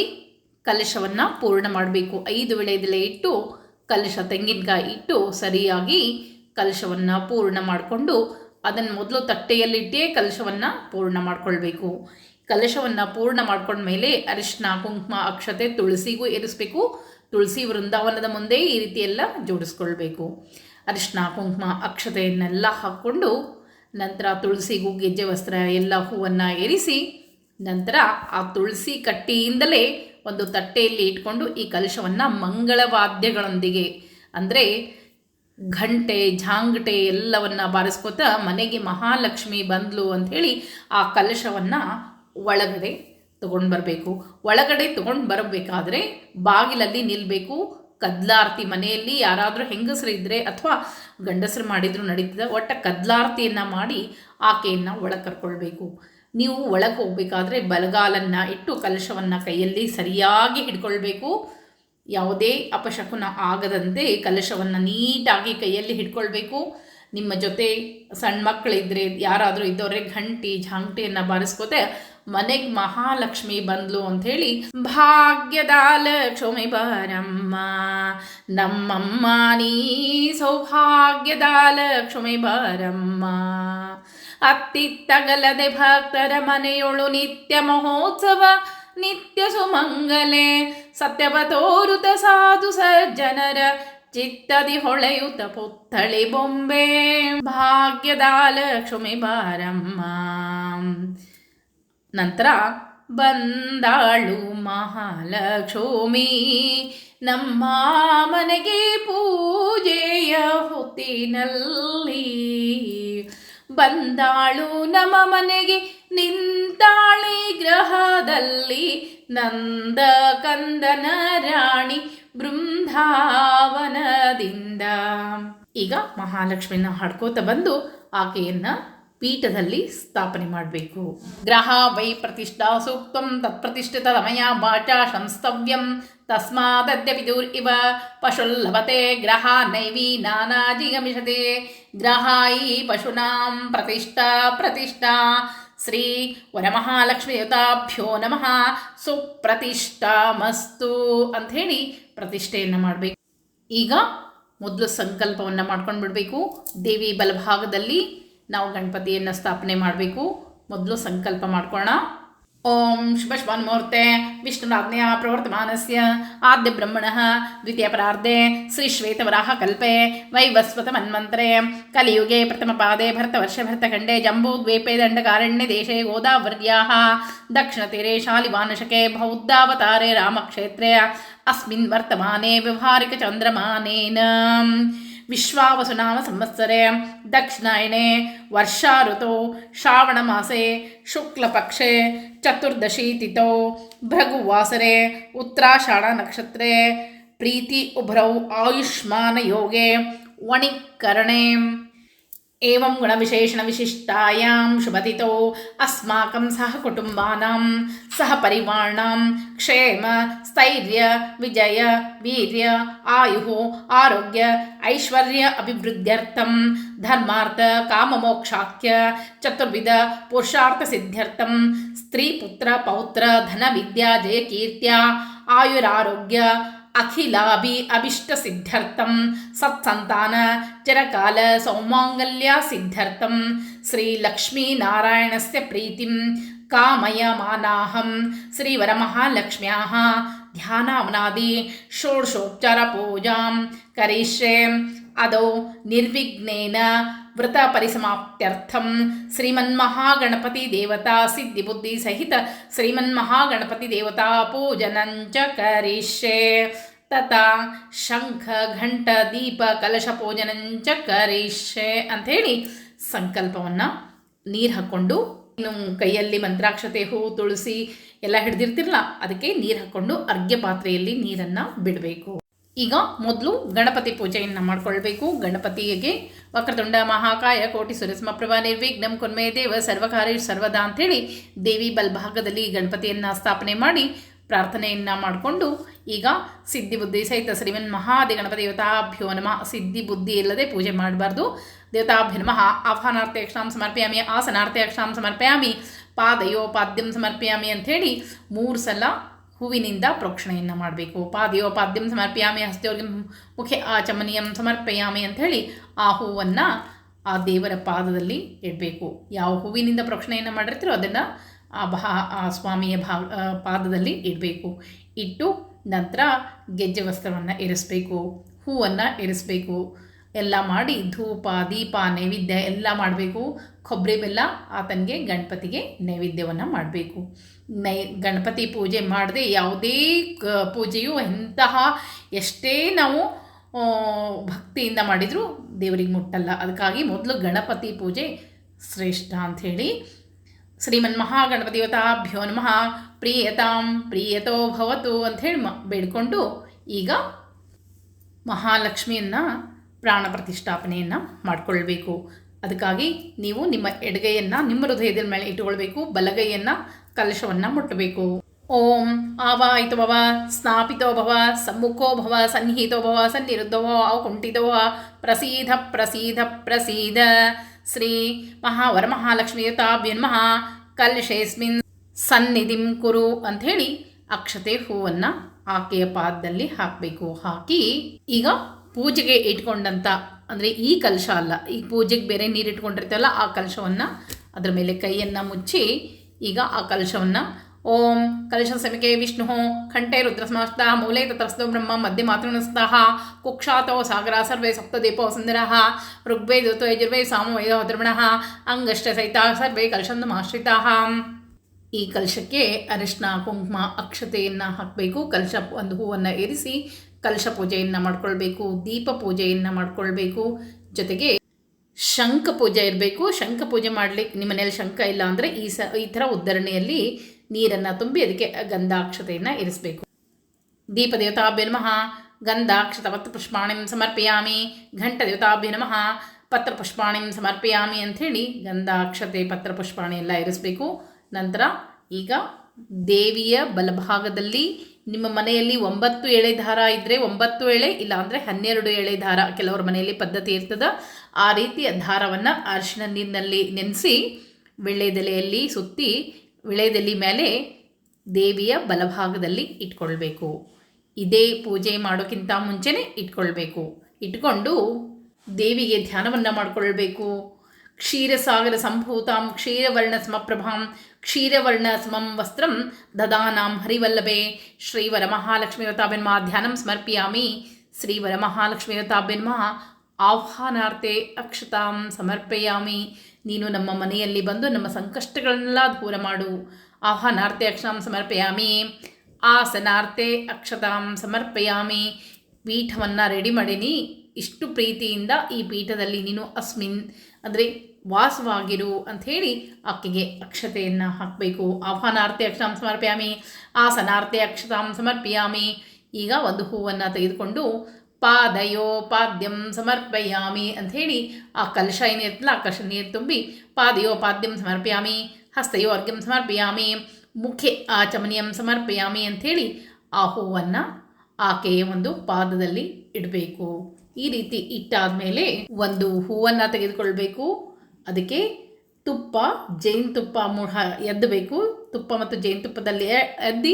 ಕಲಶವನ್ನು ಪೂರ್ಣ ಮಾಡಬೇಕು. ಐದು ವಿಳೆದೆಲೆ ಇಟ್ಟು ಕಲಶ ತೆಂಗಿನಕಾಯಿ ಇಟ್ಟು ಸರಿಯಾಗಿ ಕಲಶವನ್ನು ಪೂರ್ಣ ಮಾಡಿಕೊಂಡು ಅದನ್ನು ಮೊದಲು ತಟ್ಟೆಯಲ್ಲಿಟ್ಟೇ ಕಲಶವನ್ನು ಪೂರ್ಣ ಮಾಡ್ಕೊಳ್ಬೇಕು. ಕಲಶವನ್ನು ಪೂರ್ಣ ಮಾಡ್ಕೊಂಡ್ಮೇಲೆ ಅರಿಶಿನ ಕುಂಕುಮ, ಅಕ್ಷತೆ ತುಳಸಿಗೂ ಏರಿಸಬೇಕು. ತುಳಸಿ ವೃಂದಾವನದ ಮುಂದೆ ಈ ರೀತಿ ಎಲ್ಲ ಜೋಡಿಸ್ಕೊಳ್ಬೇಕು. ಅರಿಶಿನ ಕುಂಕುಮ, ಅಕ್ಷತೆಯನ್ನೆಲ್ಲ ಹಾಕ್ಕೊಂಡು ನಂತರ ತುಳಸಿಗೂ ಗೆಜ್ಜೆ ವಸ್ತ್ರ ಎಲ್ಲ ಹೂವನ್ನು ಏರಿಸಿ ನಂತರ ಆ ತುಳಸಿ ಕಟ್ಟಿಯಿಂದಲೇ ಒಂದು ತಟ್ಟೆಯಲ್ಲಿ ಇಟ್ಕೊಂಡು ಈ ಕಲಶವನ್ನು ಮಂಗಳವಾದ್ಯಗಳೊಂದಿಗೆ, ಅಂದರೆ ಘಂಟೆ ಝಾಂಗಟೆ ಎಲ್ಲವನ್ನ ಬಾರಿಸ್ಕೋತ ಮನೆಗೆ ಮಹಾಲಕ್ಷ್ಮಿ ಬಂದ್ಲು ಅಂಥೇಳಿ ಆ ಕಲಶವನ್ನು ಒಳಗಡೆ ತಗೊಂಡು ಬರಬೇಕು ಒಳಗಡೆ ತಗೊಂಡು ಬರಬೇಕಾದ್ರೆ ಬಾಗಿಲಲ್ಲಿ ನಿಲ್ಲಬೇಕು ಕದ್ಲಾರ್ತಿ ಮನೆಯಲ್ಲಿ ಯಾರಾದರೂ ಹೆಂಗಸರು ಇದ್ದರೆ ಅಥವಾ ಗಂಡಸರು ಮಾಡಿದ್ರು ನಡೀತದೆ, ಒಟ್ಟ ಕದ್ಲಾರ್ತಿಯನ್ನು ಮಾಡಿ ಆಕೆಯನ್ನು ಒಳಗೆ ಕರ್ಕೊಳ್ಬೇಕು. ನೀವು ಒಳಗೆ ಹೋಗಬೇಕಾದ್ರೆ ಬಲಗಾಲನ್ನು ಇಟ್ಟು ಕಲಶವನ್ನು ಕೈಯಲ್ಲಿ ಸರಿಯಾಗಿ ಹಿಡ್ಕೊಳ್ಬೇಕು. ಯಾವುದೇ ಅಪಶಕುನ ಆಗದಂತೆ ಕಲಶವನ್ನು ನೀಟಾಗಿ ಕೈಯಲ್ಲಿ ಹಿಡ್ಕೊಳ್ಬೇಕು. ನಿಮ್ಮ ಜೊತೆ ಸಣ್ಣ ಮಕ್ಕಳಿದ್ದರೆ ಯಾರಾದರೂ ಇದ್ದವರೇ, ಘಂಟಿ ಝಾಂಗ್ಟಿಯನ್ನು ಬಾರಿಸ್ಕೋತೆ ಮನೆಗೆ ಮಹಾಲಕ್ಷ್ಮಿ ಬಂದ್ಲು ಅಂತ ಹೇಳಿ ಭಾಗ್ಯದ ಲಕ್ಷ್ಮಿ ಬರಮ್ಮ, ನಮ್ಮಮ್ಮ ನೀ ಸೌಭಾಗ್ಯದ ಲಕ್ಷ್ಮಿ ಬರಮ್ಮ. ಅತ್ತಿತ್ತಗಲದೆ ಭಕ್ತರ ಮನೆಯೊಳು ನಿತ್ಯ ಮಹೋತ್ಸವ, ನಿತ್ಯ ಸುಮಂಗಲೆ, ಸತ್ಯವ ತೋರುತ ಸಾಧು ಸಜ್ಜನರ, ಚಿತ್ತದಿ ಹೊಳೆಯುತ ಪುತ್ತಳಿ ಬೊಂಬೆ. ಭಾಗ್ಯದ ಲಕ್ಷ್ಮಿ ಬಾರಮ್ಮ. ನಂತರ ಬಂದಾಳು ಮಹಾಲಕ್ಷ್ಮಿ, ನಮ್ಮ ಮನೆಗೆ ಪೂಜೆಯ ಹೊತ್ತಿನಲ್ಲಿ. ಬಂದಾಳು ನಮ್ಮ ಮನೆಗೆ ನಿಂತಾಳೆ ಗ್ರಹದಲ್ಲಿ ನಂದ ಕಂದನ ರಾಣಿ ಬೃಂದಾವನದಿಂದ. ಈಗ ಮಹಾಲಕ್ಷ್ಮಿನ ಹಾಡ್ಕೋತ ಬಂದು ಆಕೆಯನ್ನ ಪೀಠದಲ್ಲಿ ಸ್ಥಾಪನೆ ಮಾಡಬೇಕು. ಗ್ರಹ ವೈ ಪ್ರತಿಷ್ಠಾ ಸೂಕ್ತಂ ತತ್ಪ್ರತಿಷ್ಠಿತ ರಮಯ ವಾಚಾ ಸಂಸ್ತವ್ಯಂ ತಸ್ಮಾದದ್ಯಪಿ ದೂರ್ ಇವ ಪಶುಲ್ಲಭತೆ ಗ್ರಹ ನೈವಿ ನಾನಾಜಿಗಮಿಷತೆ. ಗ್ರಹಾಯಿ ಪಶುನಾಂ ಪ್ರತಿಷ್ಠಾ ಪ್ರತಿಷ್ಠಾ. ಶ್ರೀ ವರಮಹಾಲಕ್ಷ್ಮೀಯುತಾಭ್ಯೋ ನಮಃ. ಸುಪ್ರತಿಷ್ಠಾಮಸ್ತು ಅಂಥೇಳಿ ಪ್ರತಿಷ್ಠೆಯನ್ನು ಮಾಡಬೇಕು. ಈಗ ಮೊದಲು ಸಂಕಲ್ಪವನ್ನು ಮಾಡ್ಕೊಂಡು ಬಿಡಬೇಕು ದೇವಿ ಬಲಭಾಗದಲ್ಲಿ ನಾವು ಗಣಪತಿಯನ್ನು ಸ್ಥಾಪನೆ ಮಾಡಬೇಕು. ಮೊದಲು ಸಂಕಲ್ಪ ಮಾಡ್ಕೊಳ್ಳೋಣ ಓಂ ಶುಭ ಶುಭನ್ಮೂರ್ತೆ ವಿಷ್ಣುರಾಜ್ಞೆಯ ಪ್ರವರ್ತಮಾನಸ್ಯ ಆದ್ಯ ಬ್ರಹ್ಮಣಃ ದ್ವಿತೀಯ ಪರಾರ್ಧೆ ಶ್ರೀ ಶ್ವೇತವರಾಹ ಕಲ್ಪೆ ವೈವಸ್ವತ ಮನ್ಮಂತ್ರೆ ಕಲಿಯುಗೆ ಪ್ರಥಮ ಪಾದೆ ಭರತವರ್ಷ ಭರತಖಂಡೆ ಜಂಬೂದ್ವೀಪೆ ದಂಡಕಾರಣ್ಯ ದೇಶೆ ದಕ್ಷಿಣ ದಕ್ಷಿಣತೀರೆ ಶಾಲಿವಾನಶಕೆ ಬೌದ್ಧಾವತಾರೆ ರಾಮಕ್ಷೇತ್ರೆ ಅಸ್ಮಿನ್ ವರ್ತಮಾನೆ ವ್ಯವಹಾರಿಕಚಂದ್ರಮಾನೇನ ವಿಶ್ವಾವಸುನಾಮ ಸಂವತ್ಸರೆ. ದಕ್ಷಿಣಾಯಣೆ ವರ್ಷಾ ಋತೌ ಶ್ರಾವಣಮಾಸೆ, ಶುಕ್ಲಪಕ್ಷೆ, ಚತುರ್ದಶಿ ತಿಥೌ, ಭೃಗುವಾಸರೆ ಉತ್ತರಾಷಾಢ ನಕ್ಷತ್ರೆ. ಪ್ರೀತಿ ಉಭ್ರೌ ಆಯುಷ್ಮಾನ ಯೋಗೆ, ವಣಿಕರಣೆ. एवं गुणविशेषणविशिष्टायां शुभतिथौ अस्माकं सहकुटुम्बानां सहपरिवाराणां क्षेम, स्थैर्य, विजय, वीर्य, आयुः, आरोग्य, ऐश्वर्य, अभिवृद्ध्यर्थं, धर्मार्थ, काममोक्षाख्य, चतुर्विध, पुरुषार्थसिद्ध्यर्थं स्त्रीपुत्र पौत्र, धनविद्या, जयकीर्त्या, आयुरारोग्य अखिलाभि अभीष्टसिद्ध्यर्थं सत्सन्तानचिरकालसौमाङ्गल्यासिद्ध्यर्थं श्रीलक्ष्मीनारायणस्य प्रीतिं कामयमानाहं श्रीवरमहालक्ष्म्याः ध्यानावनादि षोडशोपचारपूजां करिष्ये। अदौ निर्विघ्नेन ವ್ರತ ಪರಿಸಮಾಪ್ತ್ಯರ್ಥಂ ಶ್ರೀಮನ್ಮಹಾಗಣಪತಿ ದೇವತಾ ಸಿದ್ಧಿಬುದ್ಧಿ ಸಹಿತ ಶ್ರೀಮನ್ಮಹಾಗಣಪತಿ ದೇವತಾ ಪೂಜನಂಚ ಕರಿಷ್ಯೆ. ತಥಾ ಶಂಖ ಘಂಟ ದೀಪ ಕಲಶ ಪೂಜನಂಚ ಕರಿಷ್ಯೆ ಅಂಥೇಳಿ ಸಂಕಲ್ಪವನ್ನು ನೀರು ಹಾಕ್ಕೊಂಡು ಇನ್ನು ಕೈಯಲ್ಲಿ ಮಂತ್ರಾಕ್ಷತೆ ಹೂ ತುಳಸಿ ಎಲ್ಲ ಹಿಡ್ದಿರ್ತಿರಲ್ಲ ಅದಕ್ಕೆ ನೀರು ಹಾಕ್ಕೊಂಡು ಅರ್ಘ್ಯ ಪಾತ್ರೆಯಲ್ಲಿ ನೀರನ್ನು ಬಿಡಬೇಕು. ಈಗ ಮೊದಲು ಗಣಪತಿ ಪೂಜೆಯನ್ನು ಮಾಡಿಕೊಳ್ಬೇಕು. ಗಣಪತಿಗೆ ವಕ್ರತುಂಡ ಮಹಾಕಾಯ, ಕೋಟಿ ಸುರಸ್ಮಪ್ರಭಾ ನಿರ್ವಿಘ್ನಂ ಕುನ್ಮಯ ದೇವ ಸರ್ವಕಾರಿ ಸರ್ವದ ಅಂಥೇಳಿ ದೇವಿ ಬಲ್ಭಾಗದಲ್ಲಿ ಗಣಪತಿಯನ್ನು ಸ್ಥಾಪನೆ ಮಾಡಿ ಪ್ರಾರ್ಥನೆಯನ್ನು ಮಾಡಿಕೊಂಡು ಈಗ ಸಿದ್ಧಿ ಬುದ್ಧಿ ಸಹಿತ ಶ್ರೀಮನ್ ಮಹಾದಿ ಗಣಪತಿ ದೇವತಾಭ್ಯೋ ನಮಃ. ಸಿದ್ಧಿ ಬುದ್ಧಿ ಇಲ್ಲದೆ ಪೂಜೆ ಮಾಡಬಾರ್ದು. ದೇವತಾಭ್ಯ ನಮಃ. ಆಹ್ವಾನಾರ್ಥಿ ಅಕ್ಷಾಂ ಸಮರ್ಪಯಾಮಿ, ಆಸನಾರ್ಥಿ ಅಕ್ಷಾಂ ಸಮರ್ಪಯಾಮಿ ಪಾದಯೋ ಪಾದ್ಯಂ ಸಮರ್ಪಯಾಮಿ ಅಂಥೇಳಿ ಮೂರು ಸಲ ಹೂವಿನಿಂದ ಪ್ರೋಕ್ಷಣೆಯನ್ನು ಮಾಡಬೇಕು. ಪಾದಿಯೋ ಪಾದ್ಯಂ ಸಮರ್ಪಯಾಮಿ ಹಸ್ತಯೋಗಿ ಮುಖ್ಯ ಚಮನಿಯಂ ಸಮರ್ಪಯಾಮಿ ಅಂಥೇಳಿ ಆ ಹೂವನ್ನು ಆ ದೇವರ ಪಾದದಲ್ಲಿ ಇಡಬೇಕು. ಯಾವ ಹೂವಿನಿಂದ ಪ್ರೋಕ್ಷಣೆಯನ್ನು ಮಾಡಿರ್ತೀರೋ ಅದನ್ನು ಆ ಭಾ ಆ ಸ್ವಾಮಿಯ ಭಾ ಪಾದದಲ್ಲಿ ಇಡಬೇಕು. ಇಟ್ಟು ನಂತರ ಗೆಜ್ಜೆ ವಸ್ತ್ರವನ್ನು ಇರಿಸ್ಬೇಕು. ಹೂವನ್ನು ಇರಿಸ್ಬೇಕು. ಎಲ್ಲ ಮಾಡಿ ಧೂಪ, ದೀಪ, ನೈವೇದ್ಯ ಎಲ್ಲ ಮಾಡಬೇಕು. ಕೊಬ್ಬರಿ ಬೆಲ್ಲ ಆತನಿಗೆ, ಗಣಪತಿಗೆ ನೈವೇದ್ಯವನ್ನು ಮಾಡಬೇಕು. ನೈ, ಗಣಪತಿ ಪೂಜೆ ಮಾಡದೆ ಯಾವುದೇ ಪೂಜೆಯು ಎಂತಹ ಎಷ್ಟೇ ನಾವು ಭಕ್ತಿಯಿಂದ ಮಾಡಿದರೂ ದೇವರಿಗೆ ಮುಟ್ಟಲ್ಲ. ಅದಕ್ಕಾಗಿ ಮೊದಲು ಗಣಪತಿ ಪೂಜೆ ಶ್ರೇಷ್ಠ ಅಂಥೇಳಿ ಶ್ರೀಮನ್ ಮಹಾಗಣಪತಿವತಾಭ್ಯೋ ನಮಃ. ಪ್ರಿಯತಾಂ, ಪ್ರಿಯತೋ ಭವತು ಅಂಥೇಳಿ ಮ, ಬೇಡಿಕೊಂಡು ಈಗ ಮಹಾಲಕ್ಷ್ಮಿಯನ್ನು ಪ್ರಾಣ ಪ್ರತಿಷ್ಠಾಪನೆಯನ್ನು ಮಾಡಿಕೊಳ್ಬೇಕು. ಅದಕ್ಕಾಗಿ ನೀವು ನಿಮ್ಮ ಎಡಗೈಯನ್ನು, ನಿಮ್ಮ ಹೃದಯದ ಮೇಲೆ ಇಟ್ಟುಕೊಳ್ಬೇಕು. ಬಲಗೈಯನ್ನು ಕಲಶವನ್ನು ಮುಟ್ಟಬೇಕು. ಓಂ ಆವಾಯಿತು ಭವ ಸ್ನಾಪಿತೋ ಭವ ಸಮ್ಮುಖೋ ಭವ ಸನ್ನಿಹಿತೋ ಭವ ಸನ್ನಿರುದ್ಧೋ ಕುಂಠಿತೋ ಪ್ರಸೀದ ಪ್ರಸೀದ ಪ್ರಸೀದ ಶ್ರೀ ಮಹಾವರಮಹಾಲಕ್ಷ್ಮೀಯುತಾಭ್ಯ ನಮಃ ಕಲಶೇಸ್ಮಿನ್ ಸನ್ನಿಧಿಂ ಕುರು ಅಂಥೇಳಿ ಅಕ್ಷತೆ ಹೂವನ್ನು ಆಕೆಯ ಪಾದದಲ್ಲಿ ಹಾಕಬೇಕು. ಹಾಕಿ ಈಗ ಪೂಜೆಗೆ ಇಟ್ಕೊಂಡಂಥ ಅಂದರೆ ಈ ಕಲಶ ಅಲ್ಲ, ಈ ಪೂಜೆಗೆ ಬೇರೆ ನೀರು ಇಟ್ಕೊಂಡಿರ್ತೇವಲ್ಲ, ಆ ಕಲಶವನ್ನು ಅದರ ಮೇಲೆ ಕೈಯನ್ನು ಮುಚ್ಚಿ, ಈಗ ಆ ಕಲಶವನ್ನು ಓಂ ಕಲಶ ಸಮಿಕೆ ವಿಷ್ಣು ಕಂಠೆ ರುದ್ರಸ್ಮಸ್ತ ಮೂಲೆ ತತ್ರಸ್ತೋ ಬ್ರಹ್ಮ ಮಧ್ಯೆ ಮಾತೃನಸ್ತಃ ಕುಕ್ಷಾತೋ ಸಾಗರ ಸರ್ವೇ ಸಪ್ತದೀಪೋ ಸುಂದರಃ ಋಗ್ವೇದೋತೋ ಯಜುರ್ವೇ ಸಾಮವೇದೋ ದ್ರಮಣಃ ಅಂಗಷ್ಟ ಸಹಿತ ಸರ್ವೇ ಕಲಶಂದು ಕಲಶಂದಮಾಶ್ರಿತಾಃ ಈ ಕಲಶಕ್ಕೆ ಅರಿಶಿನ ಕುಂಕುಮ, ಅಕ್ಷತೆಯನ್ನು ಹಾಕಬೇಕು. ಕಲಶ ಒಂದು ಹೂವನ್ನು ಏರಿಸಿ ಕಲಶ ಪೂಜೆಯನ್ನು ಮಾಡ್ಕೊಳ್ಬೇಕು, ದೀಪ ಪೂಜೆಯನ್ನು ಮಾಡ್ಕೊಳ್ಬೇಕು, ಜೊತೆಗೆ ಶಂಖ ಪೂಜೆ ಇರಬೇಕು. ಶಂಖ ಪೂಜೆ ಮಾಡಲಿಕ್ಕೆ ನಿಮ್ಮ ಮನೇಲಿ ಶಂಖ ಇಲ್ಲ ಅಂದರೆ ಈ ಸ, ಈ ಥರ ಉದ್ಧರಣೆಯಲ್ಲಿ ನೀರನ್ನು ತುಂಬಿ ಅದಕ್ಕೆ ಗಂಧಾಕ್ಷತೆಯನ್ನು ಇರಿಸಬೇಕು. ದೀಪದೇವತಾಭ್ಯ ನಮಃ. ಗಂಧಾಕ್ಷತ ಸಮರ್ಪಿಯಾಮಿ ಸಮರ್ಪಯಾಮಿ. ಘಂಟದೇವತಾಭ್ಯ ನಮಃ. ಪತ್ರ ಪುಷ್ಪಾಣಿಂ ಸಮರ್ಪಯಾಮಿ ಅಂಥೇಳಿ ಗಂಧಾಕ್ಷತೆ ಪತ್ರ ಪುಷ್ಪಾಣಿ ಎಲ್ಲ ಇರಿಸಬೇಕು. ನಂತರ ಈಗ ದೇವಿಯ ಬಲಭಾಗದಲ್ಲಿ ನಿಮ್ಮ ಮನೆಯಲ್ಲಿ ಒಂಬತ್ತು ಎಳೆ ದಾರ ಇದ್ದರೆ ಒಂಬತ್ತು ಎಳೆ ಇಲ್ಲ ಅಂದರೆ ಹನ್ನೆರಡು ಎಳೆ ದಾರ. ಕೆಲವರ ಮನೆಯಲ್ಲಿ ಪದ್ಧತಿ ಇರ್ತದೆ. ಆ ರೀತಿಯ ದಾರವನ್ನು ಅರಿಶಿನ ನೀರಿನಲ್ಲಿ ನೆನೆಸಿ ವಿಳೆದೆಲೆಯಲ್ಲಿ ಸುತ್ತಿ ವಿಳೆದೆಲೆ ಮೇಲೆ ದೇವಿಯ ಬಲಭಾಗದಲ್ಲಿ ಇಟ್ಕೊಳ್ಬೇಕು. ಇದೇ ಪೂಜೆ ಮಾಡೋಕ್ಕಿಂತ ಮುಂಚೆನೆ ಇಟ್ಕೊಳ್ಬೇಕು. ಇಟ್ಕೊಂಡು ದೇವಿಗೆ ಧ್ಯಾನವನ್ನು ಮಾಡಿಕೊಳ್ಬೇಕು. ಕ್ಷೀರಸಾಗರ ಸಂಭೂತಾಂ, ಕ್ಷೀರವರ್ಣ ಸಮಪ್ರಭಾಂ, ಕ್ಷೀರವರ್ಣ ಸಮಂ ವಸ್ತ್ರಂ ದದಾನಾಂ ಹರಿವಲ್ಲಭೆ. ಶ್ರೀವರ ಮಹಾಲಕ್ಷ್ಮೀರತಾಭ್ಯನ್ಮ ಧ್ಯಾನಂ ಸಮರ್ಪಯಾಮಿ. ಶ್ರೀವರ ಮಹಾಲಕ್ಷ್ಮೀರತಾಭ್ಯನ್ಮ ಆಹ್ವಾನಾರ್ಥೆ ಅಕ್ಷತಾಂ ಸಮರ್ಪಯಾಮಿ. ನೀನು ನಮ್ಮ ಮನೆಯಲ್ಲಿ ಬಂದು ನಮ್ಮ ಸಂಕಷ್ಟಗಳನ್ನೆಲ್ಲ ದೂರ ಮಾಡು. ಆಹ್ವಾನಾರ್ಥೆ ಅಕ್ಷತಾಂ ಸಮರ್ಪಯಾಮಿ. ಆಸನಾರ್ಥೆ ಅಕ್ಷತಾಂ ಸಮರ್ಪಯಾಮಿ. ಪೀಠವನ್ನು ರೆಡಿ ಮಾಡಿನಿ. ಇಷ್ಟು ಪ್ರೀತಿಯಿಂದ ಈ ಪೀಠದಲ್ಲಿ ನೀನು ಅಸ್ಮಿನ್. ಅಂದರೆ ವಾಸವಾಗಿರು ಅಂಥೇಳಿ ಆಕೆಗೆ ಅಕ್ಷತೆಯನ್ನು ಹಾಕಬೇಕು. ಆಹ್ವಾನಾರ್ಥೆ ಅಕ್ಷತಾಂ ಸಮರ್ಪಯಾಮಿ ಆಸನಾರ್ಥೆ ಅಕ್ಷತಾಂ ಸಮರ್ಪಿಯಾಮಿ. ಈಗ ಒಂದು ಹೂವನ್ನು ತೆಗೆದುಕೊಂಡು ಪಾದಯೋ ಪಾದ್ಯಂ ಸಮರ್ಪಯಾಮಿ ಹೇಳಿ ಆ ಕಲಶ ಏನಿರ್ತಲ್ಲ ಆ ಕಲಶ ನೀರು ತುಂಬಿ ಪಾದಯೋ ಪಾದ್ಯಂ ಸಮರ್ಪಯಾಮಿ ಹಸ್ತಯೋ ಅರ್ಘ್ಯಂ ಸಮರ್ಪಯಾಮಿ ಮುಖ್ಯ ಆಚಮನಿಯಂ ಸಮರ್ಪಯಾಮಿ ಅಂಥೇಳಿ ಆ ಹೂವನ್ನು ಆಕೆಯ ಒಂದು ಪಾದದಲ್ಲಿ ಇಡಬೇಕು. ಈ ರೀತಿ ಇಟ್ಟಾದ ಮೇಲೆ ಒಂದು ಹೂವನ್ನು ತೆಗೆದುಕೊಳ್ಬೇಕು. ಅದಕ್ಕೆ ತುಪ್ಪ ಜೇನುತುಪ್ಪ ಮುಹ ಎದ್ದಬೇಕು ತುಪ್ಪ ಮತ್ತು ಜೇನುತುಪ್ಪದಲ್ಲಿ ಎದ್ದಿ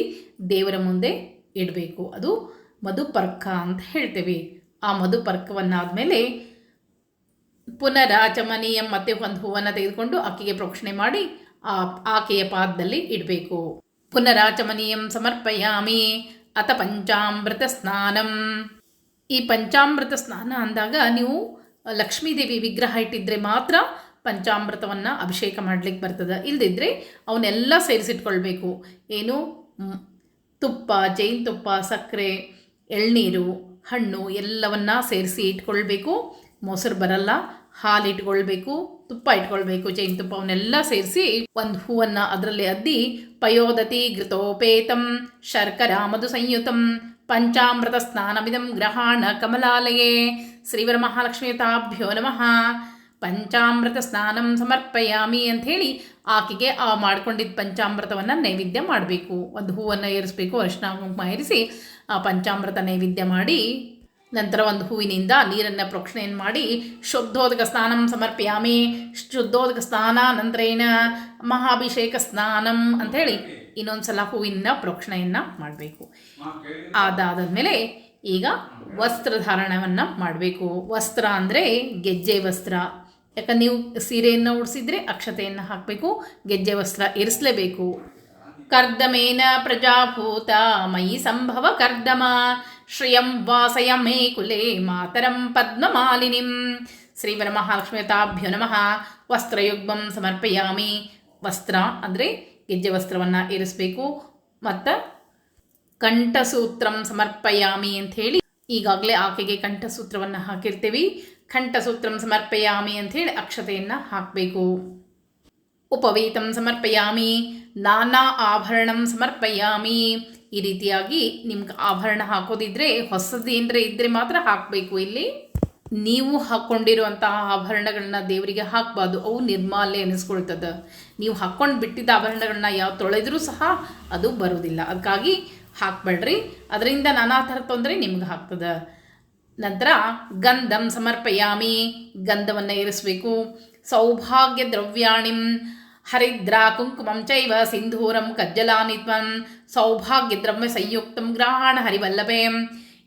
ದೇವರ ಮುಂದೆ ಇಡಬೇಕು. ಅದು ಮಧುಪರ್ಕ ಅಂತ ಹೇಳ್ತೇವೆ. ಆ ಮಧುಪರ್ಕವನ್ನಾದಮೇಲೆ ಪುನರಾಚಮನಿಯಂ ಮತ್ತೆ ಒಂದು ಹೂವನ್ನು ತೆಗೆದುಕೊಂಡು ಆಕೆಗೆ ಪ್ರೋಕ್ಷಣೆ ಮಾಡಿ ಆ ಆಕೆಯ ಪಾದದಲ್ಲಿ ಇಡಬೇಕು. ಪುನರಾಚಮನೀಯಂ ಸಮರ್ಪಯಾಮಿ ಅಥ ಪಂಚಾಮೃತ ಸ್ನಾನಂ. ಈ ಪಂಚಾಮೃತ ಸ್ನಾನ ಅಂದಾಗ ನೀವು ಲಕ್ಷ್ಮೀದೇವಿ ವಿಗ್ರಹ ಇಟ್ಟಿದ್ರೆ ಮಾತ್ರ ಪಂಚಾಮೃತವನ್ನು ಅಭಿಷೇಕ ಮಾಡಲಿಕ್ಕೆ ಬರ್ತದೆ. ಇಲ್ಲದಿದ್ದರೆ ಅವನ್ನೆಲ್ಲ ಸೇರಿಸಿಟ್ಕೊಳ್ಬೇಕು. ಏನು? ತುಪ್ಪ, ಜೈನ್ ತುಪ್ಪ, ಸಕ್ಕರೆ, ಎಳ್ನೀರು, ಹಣ್ಣು ಎಲ್ಲವನ್ನ ಸೇರಿಸಿ ಇಟ್ಕೊಳ್ಬೇಕು. ಮೊಸರು ಬರಲ್ಲ. ಹಾಲು ಇಟ್ಕೊಳ್ಬೇಕು, ತುಪ್ಪ ಇಟ್ಕೊಳ್ಬೇಕು ಜೇನುತುಪ್ಪ ಅವನ್ನೆಲ್ಲ ಸೇರಿಸಿ ಒಂದು ಹೂವನ್ನು ಅದರಲ್ಲಿ ಅದ್ದಿ ಪಯೋದತಿ ಘೃತೋಪೇತಂ ಶರ್ಕರ ಮಧು ಸಂಯುತಂ ಪಂಚಾಮೃತ ಸ್ನಾನಮಿದಂ ಗ್ರಹಾಣ ಕಮಲಾಲಯೇ ಶ್ರೀವರ ಮಹಾಲಕ್ಷ್ಮೀತಾಭ್ಯೋ ನಮಃ ಪಂಚಾಮೃತ ಸ್ನಾನಂ ಸಮರ್ಪಯಾಮಿ ಅಂಥೇಳಿ ಆಕೆಗೆ ಆ ಮಾಡ್ಕೊಂಡಿದ್ದ ಪಂಚಾಮೃತವನ್ನು ನೈವೇದ್ಯ ಮಾಡಬೇಕು. ಒಂದು ಹೂವನ್ನು ಏರಿಸಬೇಕು, ಅರಿಶಿನ ಕುಂಕುಮ ಏರಿಸಿ ಆ ಪಂಚಾಮೃತ ನೈವೇದ್ಯ ಮಾಡಿ ನಂತರ ಒಂದು ಹೂವಿನಿಂದ ನೀರನ್ನು ಪ್ರೋಕ್ಷಣೆಯನ್ನು ಮಾಡಿ, ಶುದ್ಧೋದಕ ಸ್ನಾನಂ ಸಮರ್ಪಯಾಮಿ. ಶುದ್ಧೋದಕ ಸ್ನಾನ ನಂತರೇನ? ಮಹಾಭಿಷೇಕ ಸ್ನಾನಂ ಅಂಥೇಳಿ ಇನ್ನೊಂದು ಸಲ ಹೂವಿನ ಪ್ರೋಕ್ಷಣೆಯನ್ನು ಮಾಡಬೇಕು. ಅದಾದಮೇಲೆ ಈಗ ವಸ್ತ್ರಧಾರಣವನ್ನು ಮಾಡಬೇಕು. ವಸ್ತ್ರ ಅಂದರೆ ಗೆಜ್ಜೆ ವಸ್ತ್ರ. ಯಾಕಂದ್ರೆ ನೀವು ಸೀರೆಯನ್ನು ಉಡಿಸಿದ್ರೆ ಅಕ್ಷತೆಯನ್ನು ಹಾಕಬೇಕು, ಗೆಜ್ಜೆ ವಸ್ತ್ರ ಇರಿಸಲೇಬೇಕು. ಕರ್ದಮೇನ ಪ್ರಜಾಭೂತ ಮಯಿ ಸಂಭವ ಕರ್ದಮ. ಶ್ರಿಯಂ ವಾಸಯ ಮೇ ಕುಲೇ ಮಾತರಂ ಪದ್ಮಮಾಲಿನಿಂ ಶ್ರೀವರ ಮಹಾಲಕ್ಷ್ಮಿತಾಭ್ಯೋ ನಮಃ ವಸ್ತ್ರಯುಗ್ಮಂ ಸಮರ್ಪಯಾಮಿ ವಸ್ತ್ರ ಅಂದರೆ ಗೆಜ್ಜೆ ವಸ್ತ್ರವನ್ನು ಇರಿಸಬೇಕು ಮತ್ತು ಕಂಠಸೂತ್ರಂ ಸಮರ್ಪಯಾಮಿ ಅಂತ ಹೇಳಿ ಈಗಾಗಲೇ ಆಕೆಗೆ ಕಂಠಸೂತ್ರವನ್ನು ಹಾಕಿರ್ತೀವಿ। ಕಂಠಸೂತ್ರಂ ಸಮರ್ಪಯಾಮಿ ಅಂಥೇಳಿ ಅಕ್ಷತೆಯನ್ನು ಹಾಕಬೇಕು। ಉಪವೀತಂ ಸಮರ್ಪಯಾಮಿ। ನಾನಾ ಆಭರಣಂ ಸಮರ್ಪಯಾಮಿ। ಈ ರೀತಿಯಾಗಿ ನಿಮ್ಗೆ ಆಭರಣ ಹಾಕೋದಿದ್ರೆ ಹೊಸದು ಏನರೇ ಇದ್ದರೆ ಮಾತ್ರ ಹಾಕಬೇಕು. ಇಲ್ಲಿ ನೀವು ಹಾಕ್ಕೊಂಡಿರುವಂತಹ ಆಭರಣಗಳನ್ನ ದೇವರಿಗೆ ಹಾಕಬಾರ್ದು. ಅವು ನಿರ್ಮಾಲ್ಯ ಅನ್ನಿಸ್ಕೊಳ್ತದೆ ನೀವು ಹಾಕ್ಕೊಂಡು ಬಿಟ್ಟಿದ್ದ ಆಭರಣಗಳನ್ನ ಯಾವ ತೊಳೆದ್ರೂ ಸಹ ಅದು ಬರೋದಿಲ್ಲ. ಅದಕ್ಕಾಗಿ ಹಾಕ್ಬೇಡ್ರಿ. ಅದರಿಂದ ನಾನಾ ಥರ ತೊಂದರೆ ನಿಮ್ಗೆ ಹಾಕ್ತದ ನಂತರ ಗಂಧಂ ಸಮರ್ಪಯಾಮಿ, ಗಂಧವನ್ನು ಇರಿಸಬೇಕು ಸೌಭಾಗ್ಯ ದ್ರವ್ಯಾಣಿಂ ಹರಿದ್ರ ಕುಂಕುಮಂ ಚೈವ ಸಿಂಧೂರಂ ಕಜ್ಜಲಾನಿತ್ವಂ ಸೌಭಾಗ್ಯ ದ್ರವ್ಯ ಸಂಯುಕ್ತಂ ಗ್ರಹಣ ಹರಿವಲ್ಲಭೆ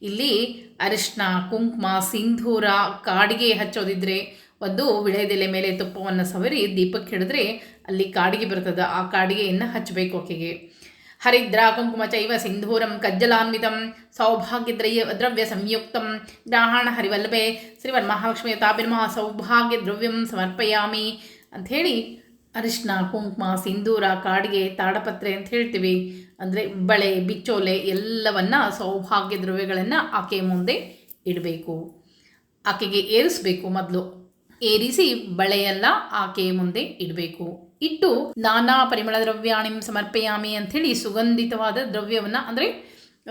ಇಲ್ಲಿ ಅರಿಶಿನ ಕುಂಕುಮ, ಸಿಂಧೂರ ಕಾಡಿಗೆ ಹಚ್ಚೋದಿದ್ರೆ ಒಂದು ವಿಳೆದೆಲೆ ಮೇಲೆ ತುಪ್ಪವನ್ನು ಸವರಿ ದೀಪಕ್ಕೆ ಹಿಡಿದ್ರೆ ಅಲ್ಲಿ ಕಾಡಿಗೆ ಬರ್ತದೆ ಆ ಕಾಡಿಗೆಯನ್ನು ಹಚ್ಚಬೇಕು ಆಕೆಗೆ. ಹರಿದ್ರ ಕುಂಕುಮ ಚೈವ ಸಿಂಧೂರಂ ಕಜ್ಜಲಾನ್ವಿತಂ ಸೌಭಾಗ್ಯ ದ್ರವ್ಯ ದ್ರವ್ಯ ಸಂಯುಕ್ತಂ ಗ್ರಹಣ ಹರಿವಲ್ಲಭೆ ಶ್ರೀವನ್ ಮಹಾಲಕ್ಷ್ಮಿ ತಾಭಿರ್ಮಃ ಸೌಭಾಗ್ಯ ದ್ರವ್ಯಂ ಸಮರ್ಪಯಾಮಿ ಅಂಥೇಳಿ ಅರಿಶಿನ ಕುಂಕುಮ, ಸಿಂಧೂರ, ಕಾಡಿಗೆ, ತಾಡಪತ್ರೆ ಅಂತ ಹೇಳ್ತೀವಿ. ಅಂದರೆ ಬಳೆ, ಬಿಚ್ಚೋಲೆ ಎಲ್ಲವನ್ನ ಸೌಭಾಗ್ಯ ದ್ರವ್ಯಗಳನ್ನು ಆಕೆ ಮುಂದೆ ಇಡಬೇಕು. ಆಕೆಗೆ ಏರಿಸಬೇಕು ಮೊದಲು. ಏರಿಸಿ ಬಳೆಯೆಲ್ಲ ಆಕೆಯ ಮುಂದೆ ಇಡಬೇಕು. ಇಟ್ಟು ನಾನಾ ಪರಿಮಳ ದ್ರವ್ಯಾಣಿಂ ಸಮರ್ಪಯಾಮಿ ಅಂಥೇಳಿ ಸುಗಂಧಿತವಾದ ದ್ರವ್ಯವನ್ನು ಅಂದರೆ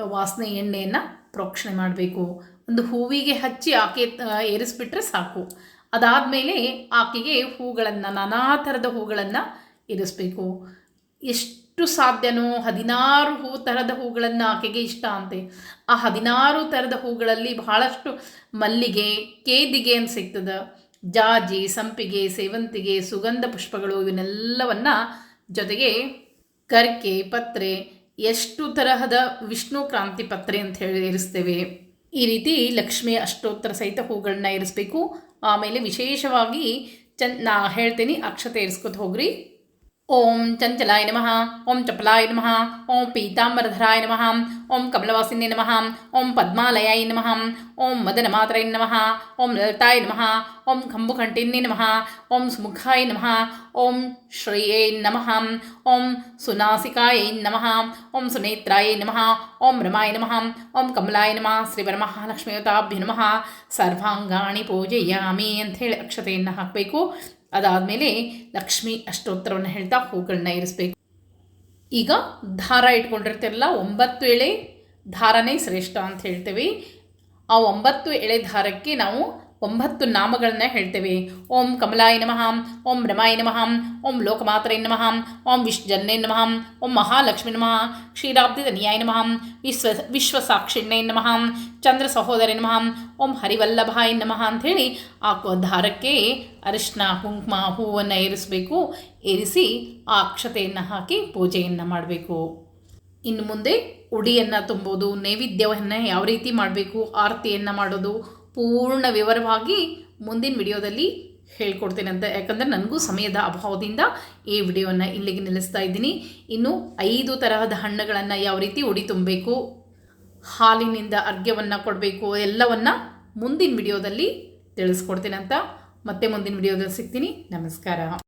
ವಾಸನೆ ಎಣ್ಣೆಯನ್ನು ಪ್ರೋಕ್ಷಣೆ ಮಾಡಬೇಕು. ಒಂದು ಹೂವಿಗೆ ಹಚ್ಚಿ ಆಕೆ ಏರಿಸ್ಬಿಟ್ರೆ ಸಾಕು. ಅದಾದಮೇಲೆ ಆಕೆಗೆ ಹೂಗಳನ್ನು, ನಾನಾ ಥರದ ಹೂಗಳನ್ನು ಇರಿಸ್ಬೇಕು. ಎಷ್ಟು ಸಾಧ್ಯನೋ ಹದಿನಾರು ಹೂ ಥರದ ಹೂಗಳನ್ನು ಆಕೆಗೆ ಇಷ್ಟ ಅಂತೆ. ಆ ಹದಿನಾರು ಥರದ ಹೂಗಳಲ್ಲಿ ಬಹಳಷ್ಟು ಮಲ್ಲಿಗೆ, ಕೇದಿಗೆ ಅಂತ ಸಿಗ್ತದೆ. ಜಾಜಿ, ಸಂಪಿಗೆ, ಸೇವಂತಿಗೆ, ಸುಗಂಧ ಪುಷ್ಪಗಳು ಇವನ್ನೆಲ್ಲವನ್ನು ಜೊತೆಗೆ ಕರ್ಕೆ, ಪತ್ರೆ, ಎಷ್ಟು ತರಹದ ವಿಷ್ಣು ಕ್ರಾಂತಿ ಪತ್ರೆ ಅಂತ ಹೇಳಿ ಇರಿಸ್ತೇವೆ. ಈ ರೀತಿ ಲಕ್ಷ್ಮಿ ಅಷ್ಟೋತ್ತರ ಸಹಿತ ಹೂಗಳನ್ನ ಇರಿಸ್ಬೇಕು. ಆಮೇಲೆ ವಿಶೇಷವಾಗಿ ಚನ್ ನಾ ಹೇಳ್ತೀನಿ ಅಕ್ಷತೆ ಇರಿಸ್ಕೊತ ಹೋಗ್ರಿ. ಓಂ ಚಂಚಲಾಯ ನಮಃ ಓಂ ಚಪಲಾಯ ನಮಃ ಓಂ ಪೀತಾಂಬರಧರಾಯ ನಮಃ ಓಂ ಕಮಲವಾಸಿನ್ಯ ನಮಃ ಓಂ ಪದ್ಮಾಲಯಾಯ ನಮಃ ಓಂ ಮದನಮಾತರೈ ನಮಃ ಓಂ ಲಲಿತಾಯ ನಮಃ ಓಂ ಕಂಬುಕಂಠಿನ್ಯ ನಮಃ ಓಂ ಸುಮುಖಾಯ ನಮಃ ಓಂ ಶ್ರೇಯೈ ನಮಃ ಓಂ ಸುನಾಸಿಕಾಯ ನಮಃ ಓಂ ಸುನೇತ್ರಾಯ ನಮಃ ಓಂ ರಮಾಯ ನಮಃ ಓಂ ಕಮಲಾಯ ನಮಃ ಶ್ರೀ ವರಮಹಾಲಕ್ಷ್ಮಿಯತಾಭ್ಯ ನಮಃ ಸರ್ವಾಂಗಾಣಿ ಪೂಜೆಯಾಮಿ ಅಂಥೇಳಿ ಅಕ್ಷತೆಯನ್ನು ಹಾಕಬೇಕು ಅದಾದಮೇಲೆ ಲಕ್ಷ್ಮಿ ಅಷ್ಟೋತ್ತರವನ್ನು ಹೇಳ್ತಾ ಹೂಗಳನ್ನ ಇರಿಸ್ಬೇಕು. ಈಗ ದಾರ ಇಟ್ಕೊಂಡಿರ್ತೀರಲ್ಲ, ಒಂಬತ್ತು ಎಳೆ ದಾರನೇ ಶ್ರೇಷ್ಠ ಅಂತ ಹೇಳ್ತೇವೆ. ಆ ಒಂಬತ್ತು ಎಳೆ ದಾರಕ್ಕೆ ನಾವು ಒಂಬತ್ತು ನಾಮಗಳನ್ನ ಹೇಳ್ತೇವೆ. ಓಂ ಕಮಲಾಯ ನಮಃ, ಓಂ ರಮಾಯ ನಮಃ, ಓಂ ಲೋಕಮಾತ್ರೇ ನಮಃ, ಓಂ ವಿಶ್ವಜನ್ನೇ ನಮಃ, ಓಂ ಮಹಾಲಕ್ಷ್ಮಿ ನಮಃ, ಕ್ಷೀರಾಬ್ಧಿ ಧನಿಯಾಯ ನಮಃ, ವಿಶ್ವ, ವಿಶ್ವಸಾಕ್ಷಿಣ್ಯೈ ನಮಃ, ಚಂದ್ರ ಸಹೋದರಿ ನಮಃ, ಓಂ ಹರಿವಲ್ಲಭಾಯ ನಮಃ ಅಂಥೇಳಿ ಆ ದಾರಕ್ಕೆ ಅರಿಶಿನ ಕುಂಕುಮ ಹೂವನ್ನು ಏರಿಸಬೇಕು. ಏರಿಸಿ ಆ ಅಕ್ಷತೆಯನ್ನು ಹಾಕಿ ಪೂಜೆಯನ್ನು ಮಾಡಬೇಕು. ಇನ್ನು ಮುಂದೆ ಉಡಿಯನ್ನು ತುಂಬೋದು, ನೈವೇದ್ಯವನ್ನು ಯಾವ ರೀತಿ ಮಾಡಬೇಕು, ಆರತಿಯನ್ನು ಮಾಡೋದು ಪೂರ್ಣ ವಿವರವಾಗಿ ಮುಂದಿನ ವಿಡಿಯೋದಲ್ಲಿ ಹೇಳ್ಕೊಡ್ತೇನೆ ಅಂತ. ಯಾಕಂದರೆ ನನಗೂ ಸಮಯದ ಅಭಾವದಿಂದ ಈ ವಿಡಿಯೋನ ಇಲ್ಲಿಗೆ ನಿಲ್ಲಿಸ್ತಾ ಇದ್ದೀನಿ. ಇನ್ನು ಐದು ತರಹದ ಹಣ್ಣುಗಳನ್ನು ಯಾವ ರೀತಿ ಉಡಿ ತುಂಬಬೇಕು, ಹಾಲಿನಿಂದ ಅರ್ಘ್ಯವನ್ನು ಕೊಡಬೇಕು, ಎಲ್ಲವನ್ನು ಮುಂದಿನ ವಿಡಿಯೋದಲ್ಲಿ ತಿಳಿಸ್ಕೊಡ್ತೀನಿ ಅಂತ. ಮತ್ತೆ ಮುಂದಿನ ವಿಡಿಯೋದಲ್ಲಿ ಸಿಗ್ತೀನಿ. ನಮಸ್ಕಾರ.